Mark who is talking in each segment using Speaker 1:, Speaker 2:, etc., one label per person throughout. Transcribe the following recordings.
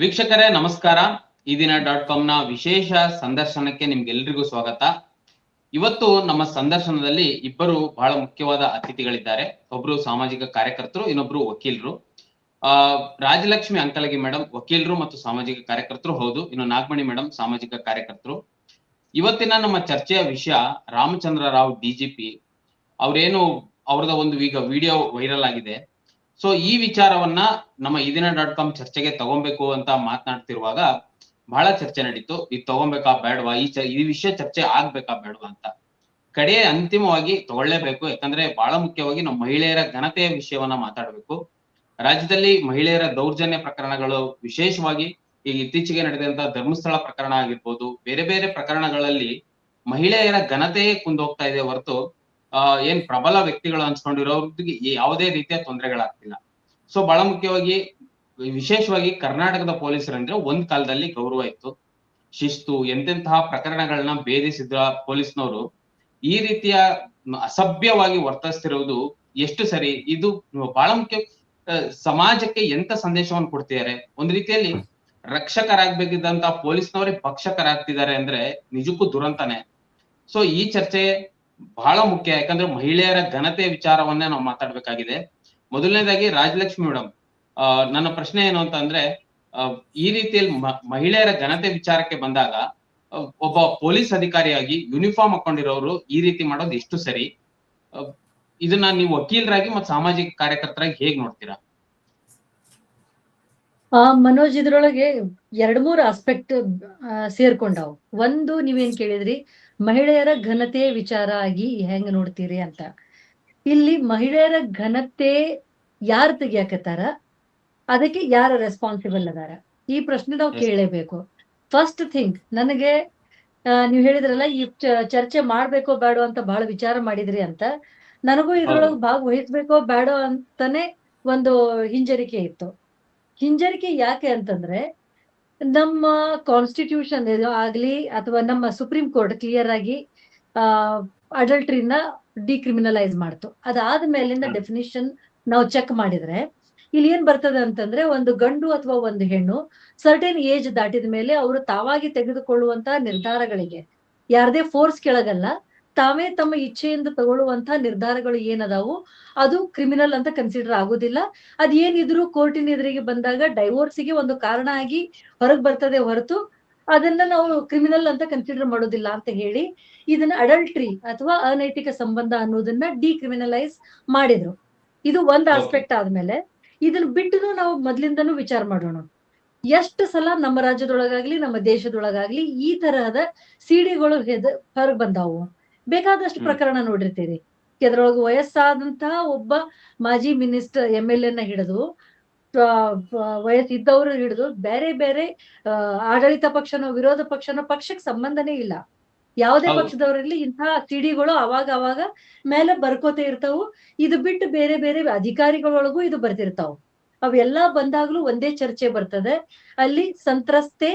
Speaker 1: ವೀಕ್ಷಕರೇ, ನಮಸ್ಕಾರ. ಈ ದಿನ ಡಾಟ್ ಕಾಮ್ನ ವಿಶೇಷ ಸಂದರ್ಶನಕ್ಕೆ ನಿಮ್ಗೆಲ್ರಿಗೂ ಸ್ವಾಗತ. ಇವತ್ತು ನಮ್ಮ ಸಂದರ್ಶನದಲ್ಲಿ ಇಬ್ಬರು ಬಹಳ ಮುಖ್ಯವಾದ ಅತಿಥಿಗಳಿದ್ದಾರೆ. ಒಬ್ರು ಸಾಮಾಜಿಕ ಕಾರ್ಯಕರ್ತರು, ಇನ್ನೊಬ್ರು ವಕೀಲರು. ಆ, ರಾಜಲಕ್ಷ್ಮಿ ಅಂಕಲಗಿ ಮೇಡಮ್ ವಕೀಲರು ಮತ್ತು ಸಾಮಾಜಿಕ ಕಾರ್ಯಕರ್ತರು, ಹೌದು. ಇನ್ನು ನಾಗಮಣಿ ಮೇಡಮ್ ಸಾಮಾಜಿಕ ಕಾರ್ಯಕರ್ತರು. ಇವತ್ತಿನ ನಮ್ಮ ಚರ್ಚೆಯ ವಿಷಯ ರಾಮಚಂದ್ರ ರಾವ್ ಡಿಜಿಪಿ ಅವ್ರೇನು, ಅವ್ರದ ಒಂದು ಈಗ ವಿಡಿಯೋ ವೈರಲ್ ಆಗಿದೆ. ಸೊ ಈ ವಿಚಾರವನ್ನ ನಮ್ಮ ಈ ಡಾಟ್ ಕಾಮ್ ಚರ್ಚೆಗೆ ತಗೊಬೇಕು ಅಂತ ಮಾತನಾಡ್ತಿರುವಾಗ ಬಹಳ ಚರ್ಚೆ ನಡೀತು. ಇದು ತಗೊಬೇಕಾ ಬೇಡವಾ? ಈ ಈ ವಿಷಯ ಚರ್ಚೆ ಆಗ್ಬೇಕಾ ಬೇಡವಾ ಅಂತ. ಕಡೆ ಅಂತಿಮವಾಗಿ ತಗೊಳ್ಳೇಬೇಕು. ಯಾಕಂದ್ರೆ ಬಹಳ ಮುಖ್ಯವಾಗಿ ನಾವು ಮಹಿಳೆಯರ ಘನತೆಯ ವಿಷಯವನ್ನ ಮಾತಾಡಬೇಕು. ರಾಜ್ಯದಲ್ಲಿ ಮಹಿಳೆಯರ ದೌರ್ಜನ್ಯ ಪ್ರಕರಣಗಳು ವಿಶೇಷವಾಗಿ ಈಗ ಇತ್ತೀಚೆಗೆ ನಡೆದಂತಹ ಧರ್ಮಸ್ಥಳ ಪ್ರಕರಣ ಆಗಿರ್ಬೋದು, ಬೇರೆ ಬೇರೆ ಪ್ರಕರಣಗಳಲ್ಲಿ ಮಹಿಳೆಯರ ಘನತೆಯೇ ಕುಂದೋಗ್ತಾ ಇದೆ ಹೊರತು ಏನ್ ಪ್ರಬಲ ವ್ಯಕ್ತಿಗಳು ಅನ್ಸ್ಕೊಂಡಿರೋರಿಗೆ ಯಾವುದೇ ರೀತಿಯ ತೊಂದರೆಗಳಾಗ್ತಿಲ್ಲ. ಸೊ ಬಹಳ ಮುಖ್ಯವಾಗಿ, ವಿಶೇಷವಾಗಿ ಕರ್ನಾಟಕದ ಪೊಲೀಸರಂದ್ರೆ ಒಂದ್ ಕಾಲದಲ್ಲಿ ಗೌರವ ಇತ್ತು. ಶಿಸ್ತು, ಎಂತೆಂತಹ ಪ್ರಕರಣಗಳನ್ನ ಭೇದಿಸಿದ್ರ ಪೊಲೀಸ್ನವರು, ಈ ರೀತಿಯ ಅಸಭ್ಯವಾಗಿ ವರ್ತಿಸ್ತಿರುವುದು ಎಷ್ಟು ಸರಿ? ಇದು ಬಹಳ ಮುಖ್ಯ ಸಮಾಜಕ್ಕೆ ಎಂತ ಸಂದೇಶವನ್ನು ಕೊಡ್ತಿದ್ದಾರೆ ಒಂದ್ ರೀತಿಯಲ್ಲಿ ರಕ್ಷಕರಾಗ್ಬೇಕಿದ್ದಂತ ಪೊಲೀಸ್ನವರೇ ಭಕ್ಷಕರಾಗ್ತಿದ್ದಾರೆ ಅಂದ್ರೆ ನಿಜಕ್ಕೂ ದುರಂತನೆ. ಸೊ ಈ ಚರ್ಚೆ ಬಹಳ ಮುಖ್ಯ, ಯಾಕಂದ್ರೆ ಮಹಿಳೆಯರ ಘನತೆ ವಿಚಾರವನ್ನೇ ನಾವು ಮಾತಾಡ್ಬೇಕಾಗಿದೆ. ಮೊದಲನೇದಾಗಿ ರಾಜಲಕ್ಷ್ಮಿ ಮೇಡಮ್ ನನ್ನ ಪ್ರಶ್ನೆ ಏನು ಅಂತ ಅಂದ್ರೆ ಈ ರೀತಿಯಲ್ಲಿ ಮಹಿಳೆಯರ ಘನತೆ ವಿಚಾರಕ್ಕೆ ಬಂದಾಗ ಒಬ್ಬ ಪೊಲೀಸ್ ಅಧಿಕಾರಿಯಾಗಿ ಯೂನಿಫಾರ್ಮ್ ಹಾಕೊಂಡಿರೋರು ಈ ರೀತಿ ಮಾಡೋದು ಎಷ್ಟು ಸರಿ? ಇದನ್ನ ನೀವು ವಕೀಲರಾಗಿ ಮತ್ತು ಸಾಮಾಜಿಕ ಕಾರ್ಯಕರ್ತರಾಗಿ ಹೇಗ್ ನೋಡ್ತೀರಾ?
Speaker 2: ಆ, ಮನೋಜ್, ಇದ್ರೊಳಗೆ ಎರಡ್ ಮೂರ್ ಆಸ್ಪೆಕ್ಟ್ ಸೇರ್ಕೊಂಡಾವ್. ಒಂದು, ನೀವೇನ್ ಕೇಳಿದ್ರಿ ಮಹಿಳೆಯರ ಘನತೆ ವಿಚಾರ ಆಗಿ ಹೆಂಗ ನೋಡ್ತೀರಿ ಅಂತ. ಇಲ್ಲಿ ಮಹಿಳೆಯರ ಘನತೆ ಯಾರು ತೆಗಿಯಾಕತ್ತಾರ? ಅದಕ್ಕೆ ಯಾರು ರೆಸ್ಪಾನ್ಸಿಬಲ್ ಅದಾರ? ಈ ಪ್ರಶ್ನೆ ನಾವು
Speaker 1: ಕೇಳಬೇಕು.
Speaker 2: ಕೇಳಲೇಬೇಕು ಫಸ್ಟ್ ಥಿಂಗ್ ನನಗೆ ನೀವ್ ಹೇಳಿದ್ರಲ್ಲ ಈ ಚರ್ಚೆ ಮಾಡ್ಬೇಕೋ ಬೇಡೋ ಅಂತ ಬಹಳ ವಿಚಾರ ಮಾಡಿದ್ರಿ ಅಂತ. ನನಗೂ ಇದ್ರೊಳಗೆ ಭಾಗವಹಿಸ್ಬೇಕೋ ಬೇಡೋ ಅಂತಾನೆ ಒಂದು ಹಿಂಜರಿಕೆ ಇತ್ತು. ಹಿಂಜರಿಕೆ ಯಾಕೆ ಅಂತಂದ್ರೆ ನಮ್ಮ ಕಾನ್ಸ್ಟಿಟ್ಯೂಷನ್ ಆಗ್ಲಿ ಅಥವಾ ನಮ್ಮ ಸುಪ್ರೀಂ ಕೋರ್ಟ್ ಕ್ಲಿಯರ್ ಆಗಿ ಆ ಅಡಲ್ಟ್ರಿನ ಡಿಕ್ರಿಮಿನಲೈಸ್ ಮಾಡ್ತು ಅದಾದ ಮೇಲಿಂದ. ಡೆಫಿನಿಷನ್ ನಾವು ಚೆಕ್ ಮಾಡಿದ್ರೆ ಇಲ್ಲಿ ಏನ್ ಬರ್ತದೆ ಅಂತಂದ್ರೆ ಒಂದು ಗಂಡು ಅಥವಾ ಒಂದು ಹೆಣ್ಣು ಸರ್ಟೆನ್ ಏಜ್ ದಾಟಿದ ಮೇಲೆ ಅವರು ತಾವಾಗಿ ತೆಗೆದುಕೊಳ್ಳುವಂತ ನಿರ್ಧಾರಗಳಿಗೆ ಯಾರದೇ ಫೋರ್ಸ್ ಕೆಳಗಲ್ಲ ತಾವೇ ತಮ್ಮ ಇಚ್ಛೆಯಿಂದ ತಗೊಳ್ಳುವಂತ ನಿರ್ಧಾರಗಳು ಏನದಾವು? ಅದು ಕ್ರಿಮಿನಲ್ ಅಂತ ಕನ್ಸಿಡರ್ ಆಗುದಿಲ್ಲ. ಅದ್ ಏನಿದ್ರು ಕೋರ್ಟಿನ ಎದುರಿಗೆ ಬಂದಾಗ ಡೈವೋರ್ಸಿಗೆ ಒಂದು ಕಾರಣ ಆಗಿ ಹೊರಗ್ ಬರ್ತದೆ ಹೊರತು ಅದನ್ನ ನಾವು ಕ್ರಿಮಿನಲ್ ಅಂತ ಕನ್ಸಿಡರ್ ಮಾಡೋದಿಲ್ಲ ಅಂತ ಹೇಳಿ ಇದನ್ನ ಅಡಲ್ಟ್ರಿ ಅಥವಾ ಅನೈತಿಕ ಸಂಬಂಧ ಅನ್ನೋದನ್ನ ಡಿಕ್ರಿಮಿನಲೈಸ್ ಮಾಡಿದ್ರು. ಇದು ಒಂದ್. ಆಸ್ಪೆಕ್ಟ್ ಆದ್ಮೇಲೆ ಇದನ್ನ ಬಿಟ್ಟು ನಾವು ಮೊದ್ಲಿಂದನೂ ವಿಚಾರ ಮಾಡೋಣ. ಎಷ್ಟು ಸಲ ನಮ್ಮ ರಾಜ್ಯದೊಳಗಾಗ್ಲಿ ನಮ್ಮ ದೇಶದೊಳಗಾಗ್ಲಿ ಈ ತರಹದ ಸಿಡಿಗಳು ಹೊರಗ್ ಬಂದಾವು. ಬೇಕಾದಷ್ಟು ಪ್ರಕರಣ ನೋಡಿರ್ತೀರಿ. ಅದರೊಳಗೆ ವಯಸ್ಸಾದಂತಹ ಒಬ್ಬ ಮಾಜಿ ಮಿನಿಸ್ಟರ್ ಎಂ ಎಲ್ ಎನ ಹಿಡಿದು ವಯಸ್ಸಿದ್ದವರು ಹಿಡಿದು ಬೇರೆ ಬೇರೆ ಆಡಳಿತ ಪಕ್ಷನೋ ವಿರೋಧ ಪಕ್ಷನೋ ಪಕ್ಷಕ್ಕೆ ಸಂಬಂಧನೇ ಇಲ್ಲ. ಯಾವುದೇ ಪಕ್ಷದವರಲ್ಲಿ ಇಂತಹ ಸಿಡಿಗಳು ಅವಾಗ ಅವಾಗ ಮೇಲೆ ಬರ್ಕೋತೆ ಇರ್ತಾವು. ಇದು ಬಿಟ್ಟು ಬೇರೆ ಬೇರೆ ಅಧಿಕಾರಿಗಳೊಳಗೂ ಇದು ಬರ್ತಿರ್ತಾವು. ಅವೆಲ್ಲ ಬಂದಾಗ್ಲೂ ಒಂದೇ ಚರ್ಚೆ ಬರ್ತದೆ. ಅಲ್ಲಿ ಸಂತ್ರಸ್ತೆ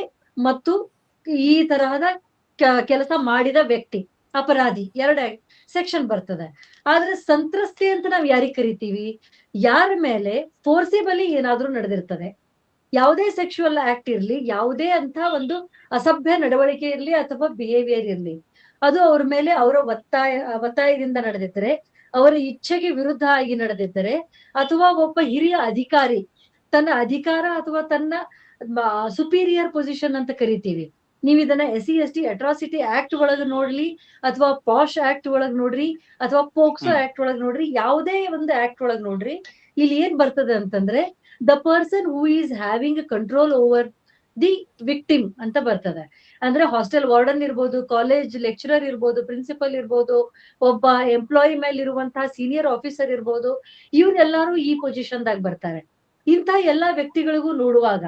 Speaker 2: ಮತ್ತು ಈ ತರಹದ ಕೆಲಸ ಮಾಡಿದ ವ್ಯಕ್ತಿ. ಅಪರಾಧಿ ಎರಡೇ ಸೆಕ್ಷನ್ ಬರ್ತದೆ. ಆದ್ರೆ ಸಂತ್ರಸ್ತೆ ಅಂತ ನಾವ್ ಯಾರಿಗ್ ಕರಿತೀವಿ? ಯಾರ ಮೇಲೆ ಫೋರ್ಸಿಬಲಿ ಏನಾದ್ರೂ ನಡೆದಿರ್ತದೆ. ಯಾವುದೇ ಸೆಕ್ಷುವಲ್ ಆಕ್ಟ್ ಇರ್ಲಿ, ಯಾವುದೇ ಅಂತ ಒಂದು ಅಸಭ್ಯ ನಡವಳಿಕೆ ಇರ್ಲಿ ಅಥವಾ ಬಿಹೇವಿಯರ್ ಇರ್ಲಿ, ಅದು ಅವ್ರ ಮೇಲೆ ಅವರ ಒತ್ತಾಯ, ಒತ್ತಾಯದಿಂದ ನಡೆದಿದ್ದರೆ, ಅವರ ಇಚ್ಛೆಗೆ ವಿರುದ್ಧ ಆಗಿ ನಡೆದಿದ್ದರೆ, ಅಥವಾ ಒಬ್ಬ ಹಿರಿಯ ಅಧಿಕಾರಿ ತನ್ನ ಅಧಿಕಾರ ಅಥವಾ ತನ್ನ ಸುಪೀರಿಯರ್ ಪೊಸಿಷನ್ ಅಂತ ಕರಿತೀವಿ. ನೀವ್ ಇದನ್ನ S C S T atrocity act ಒಳಗ್ ನೋಡ್ಲಿ ಅಥವಾ ಪಾಶ್ ಆಕ್ಟ್ ಒಳಗ್ ನೋಡ್ರಿ ಅಥವಾ ಪೋಕ್ಸೋ ಆಕ್ಟ್ ಒಳಗ್ ನೋಡ್ರಿ ಯಾವುದೇ ಒಂದು ಆಕ್ಟ್ ಒಳಗ್ ನೋಡ್ರಿ ಇಲ್ಲಿ ಏನ್ ಬರ್ತದೆ ಅಂತಂದ್ರೆ the person who is having control over the victim ಅಂತ ಬರ್ತದೆ. ಅಂದ್ರೆ ಹಾಸ್ಟೆಲ್ ವಾರ್ಡನ್ ಇರ್ಬೋದು ಕಾಲೇಜ್ ಲೆಕ್ಚರರ್ ಇರ್ಬೋದು ಪ್ರಿನ್ಸಿಪಲ್ ಇರ್ಬೋದು ಒಬ್ಬ ಎಂಪ್ಲಾಯಿ ಮೇಲೆ ಇರುವಂತಹ ಸೀನಿಯರ್ ಆಫೀಸರ್ ಇರ್ಬೋದು ಇವ್ರೆಲ್ಲಾರು ಈ ಪೊಸಿಷನ್ ದಾಗ ಬರ್ತಾರೆ. ಇಂಥ ಎಲ್ಲಾ ವ್ಯಕ್ತಿಗಳಿಗೂ ನೋಡುವಾಗ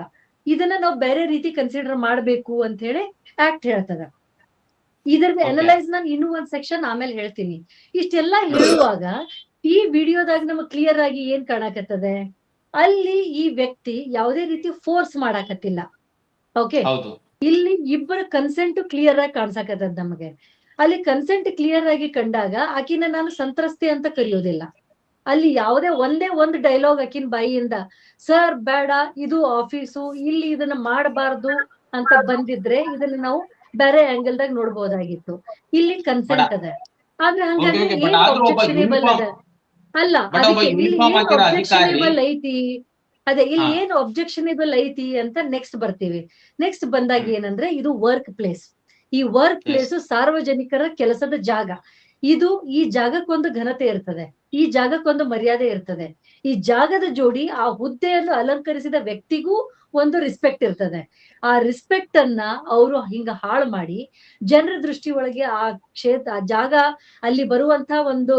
Speaker 2: ಇದನ್ನ ನಾವು ಬೇರೆ ರೀತಿ ಕನ್ಸಿಡರ್ ಮಾಡ್ಬೇಕು ಅಂತ ಹೇಳಿ ಆಕ್ಟ್ ಹೇಳ್ತದ.
Speaker 1: ಇದರದ.
Speaker 2: ಅನಲೈಸ್ ನಾನು ಇನ್ನೂ ಒಂದ್ ಸೆಕ್ಷನ್ ಆಮೇಲೆ ಹೇಳ್ತೀನಿ. ಇಷ್ಟೆಲ್ಲ ಹೇಳುವಾಗ ಈ ವಿಡಿಯೋದಾಗ ನಮಗ್ ಕ್ಲಿಯರ್ ಆಗಿ ಏನ್ ಕಾಣಕತ್ತದೆ? ಅಲ್ಲಿ ಈ ವ್ಯಕ್ತಿ ಯಾವುದೇ ರೀತಿ ಫೋರ್ಸ್ ಮಾಡಾಕತ್ತಿಲ್ಲ. ಓಕೆ ಇಲ್ಲಿ ಇಬ್ಬರ ಕನ್ಸೆಂಟ್ ಕ್ಲಿಯರ್ ಆಗಿ ಕಾಣ್ಸಾಕತ್ತದ ನಮಗೆ. ಅಲ್ಲಿ ಕನ್ಸೆಂಟ್ ಕ್ಲಿಯರ್ ಆಗಿ ಕಂಡಾಗ ಆಕಿನ ನಾನು ಸಂತ್ರಸ್ತೆ ಅಂತ ಕರೆಯೋದಿಲ್ಲ. ಅಲ್ಲಿ ಯಾವುದೇ ಒಂದೇ ಒಂದು ಡೈಲಾಗ್ ಹಾಕಿನ ಬಾಯಿಯಿಂದ ಸರ್ ಬೇಡ ಇದು ಆಫೀಸು ಇಲ್ಲಿ ಇದನ್ನ ಮಾಡಬಾರ್ದು ಅಂತ ಬಂದಿದ್ರೆ ಇದನ್ನ ನಾವು ಬೇರೆ ಆಂಗಲ್ ದಾಗ ನೋಡ್ಬೋದಾಗಿತ್ತು. ಇಲ್ಲಿ ಕನ್ಸೆಂಟ್ ಅದ ಆದ್ರೆ ಹಂಗಾಗಿ ಏನ್
Speaker 1: uniform-
Speaker 2: ಅದ ಅಲ್ಲ ಅದಕ್ಕೆ ಇಲ್ಲಿ ಏನ್ objectionable ಐತಿ? ಅದೇ ಇಲ್ಲಿ. ಏನ್ ಒಬ್ಜೆಕ್ಷನೇಬಲ್ ಐತಿ ಅಂತ ನೆಕ್ಸ್ಟ್ ಬರ್ತೀವಿ. ನೆಕ್ಸ್ಟ್ ಬಂದಾಗ. ಏನಂದ್ರೆ ಇದು ವರ್ಕ್ ಪ್ಲೇಸ್ ಈ ವರ್ಕ್ ಪ್ಲೇಸ್ ಸಾರ್ವಜನಿಕರ ಕೆಲಸದ ಜಾಗ. ಇದು ಈ ಜಾಗಕ್ಕೊಂದು ಘನತೆ ಇರ್ತದೆ, ಈ ಜಾಗಕ್ಕೊಂದು ಮರ್ಯಾದೆ ಇರ್ತದೆ. ಈ ಜಾಗದ ಜೋಡಿ ಆ ಹುದ್ದೆಯನ್ನು ಅಲಂಕರಿಸಿದ ವ್ಯಕ್ತಿಗೂ ಒಂದು ರಿಸ್ಪೆಕ್ಟ್ ಇರ್ತದೆ. ಆ ರಿಸ್ಪೆಕ್ಟ್ ಅನ್ನ ಅವರು ಹಿಂಗ ಹಾಳು ಮಾಡಿ ಜನರ ದೃಷ್ಟಿ ಒಳಗೆ ಆ ಕ್ಷೇತ್ರ, ಆ ಜಾಗ ಅಲ್ಲಿ ಬರುವಂತ ಒಂದು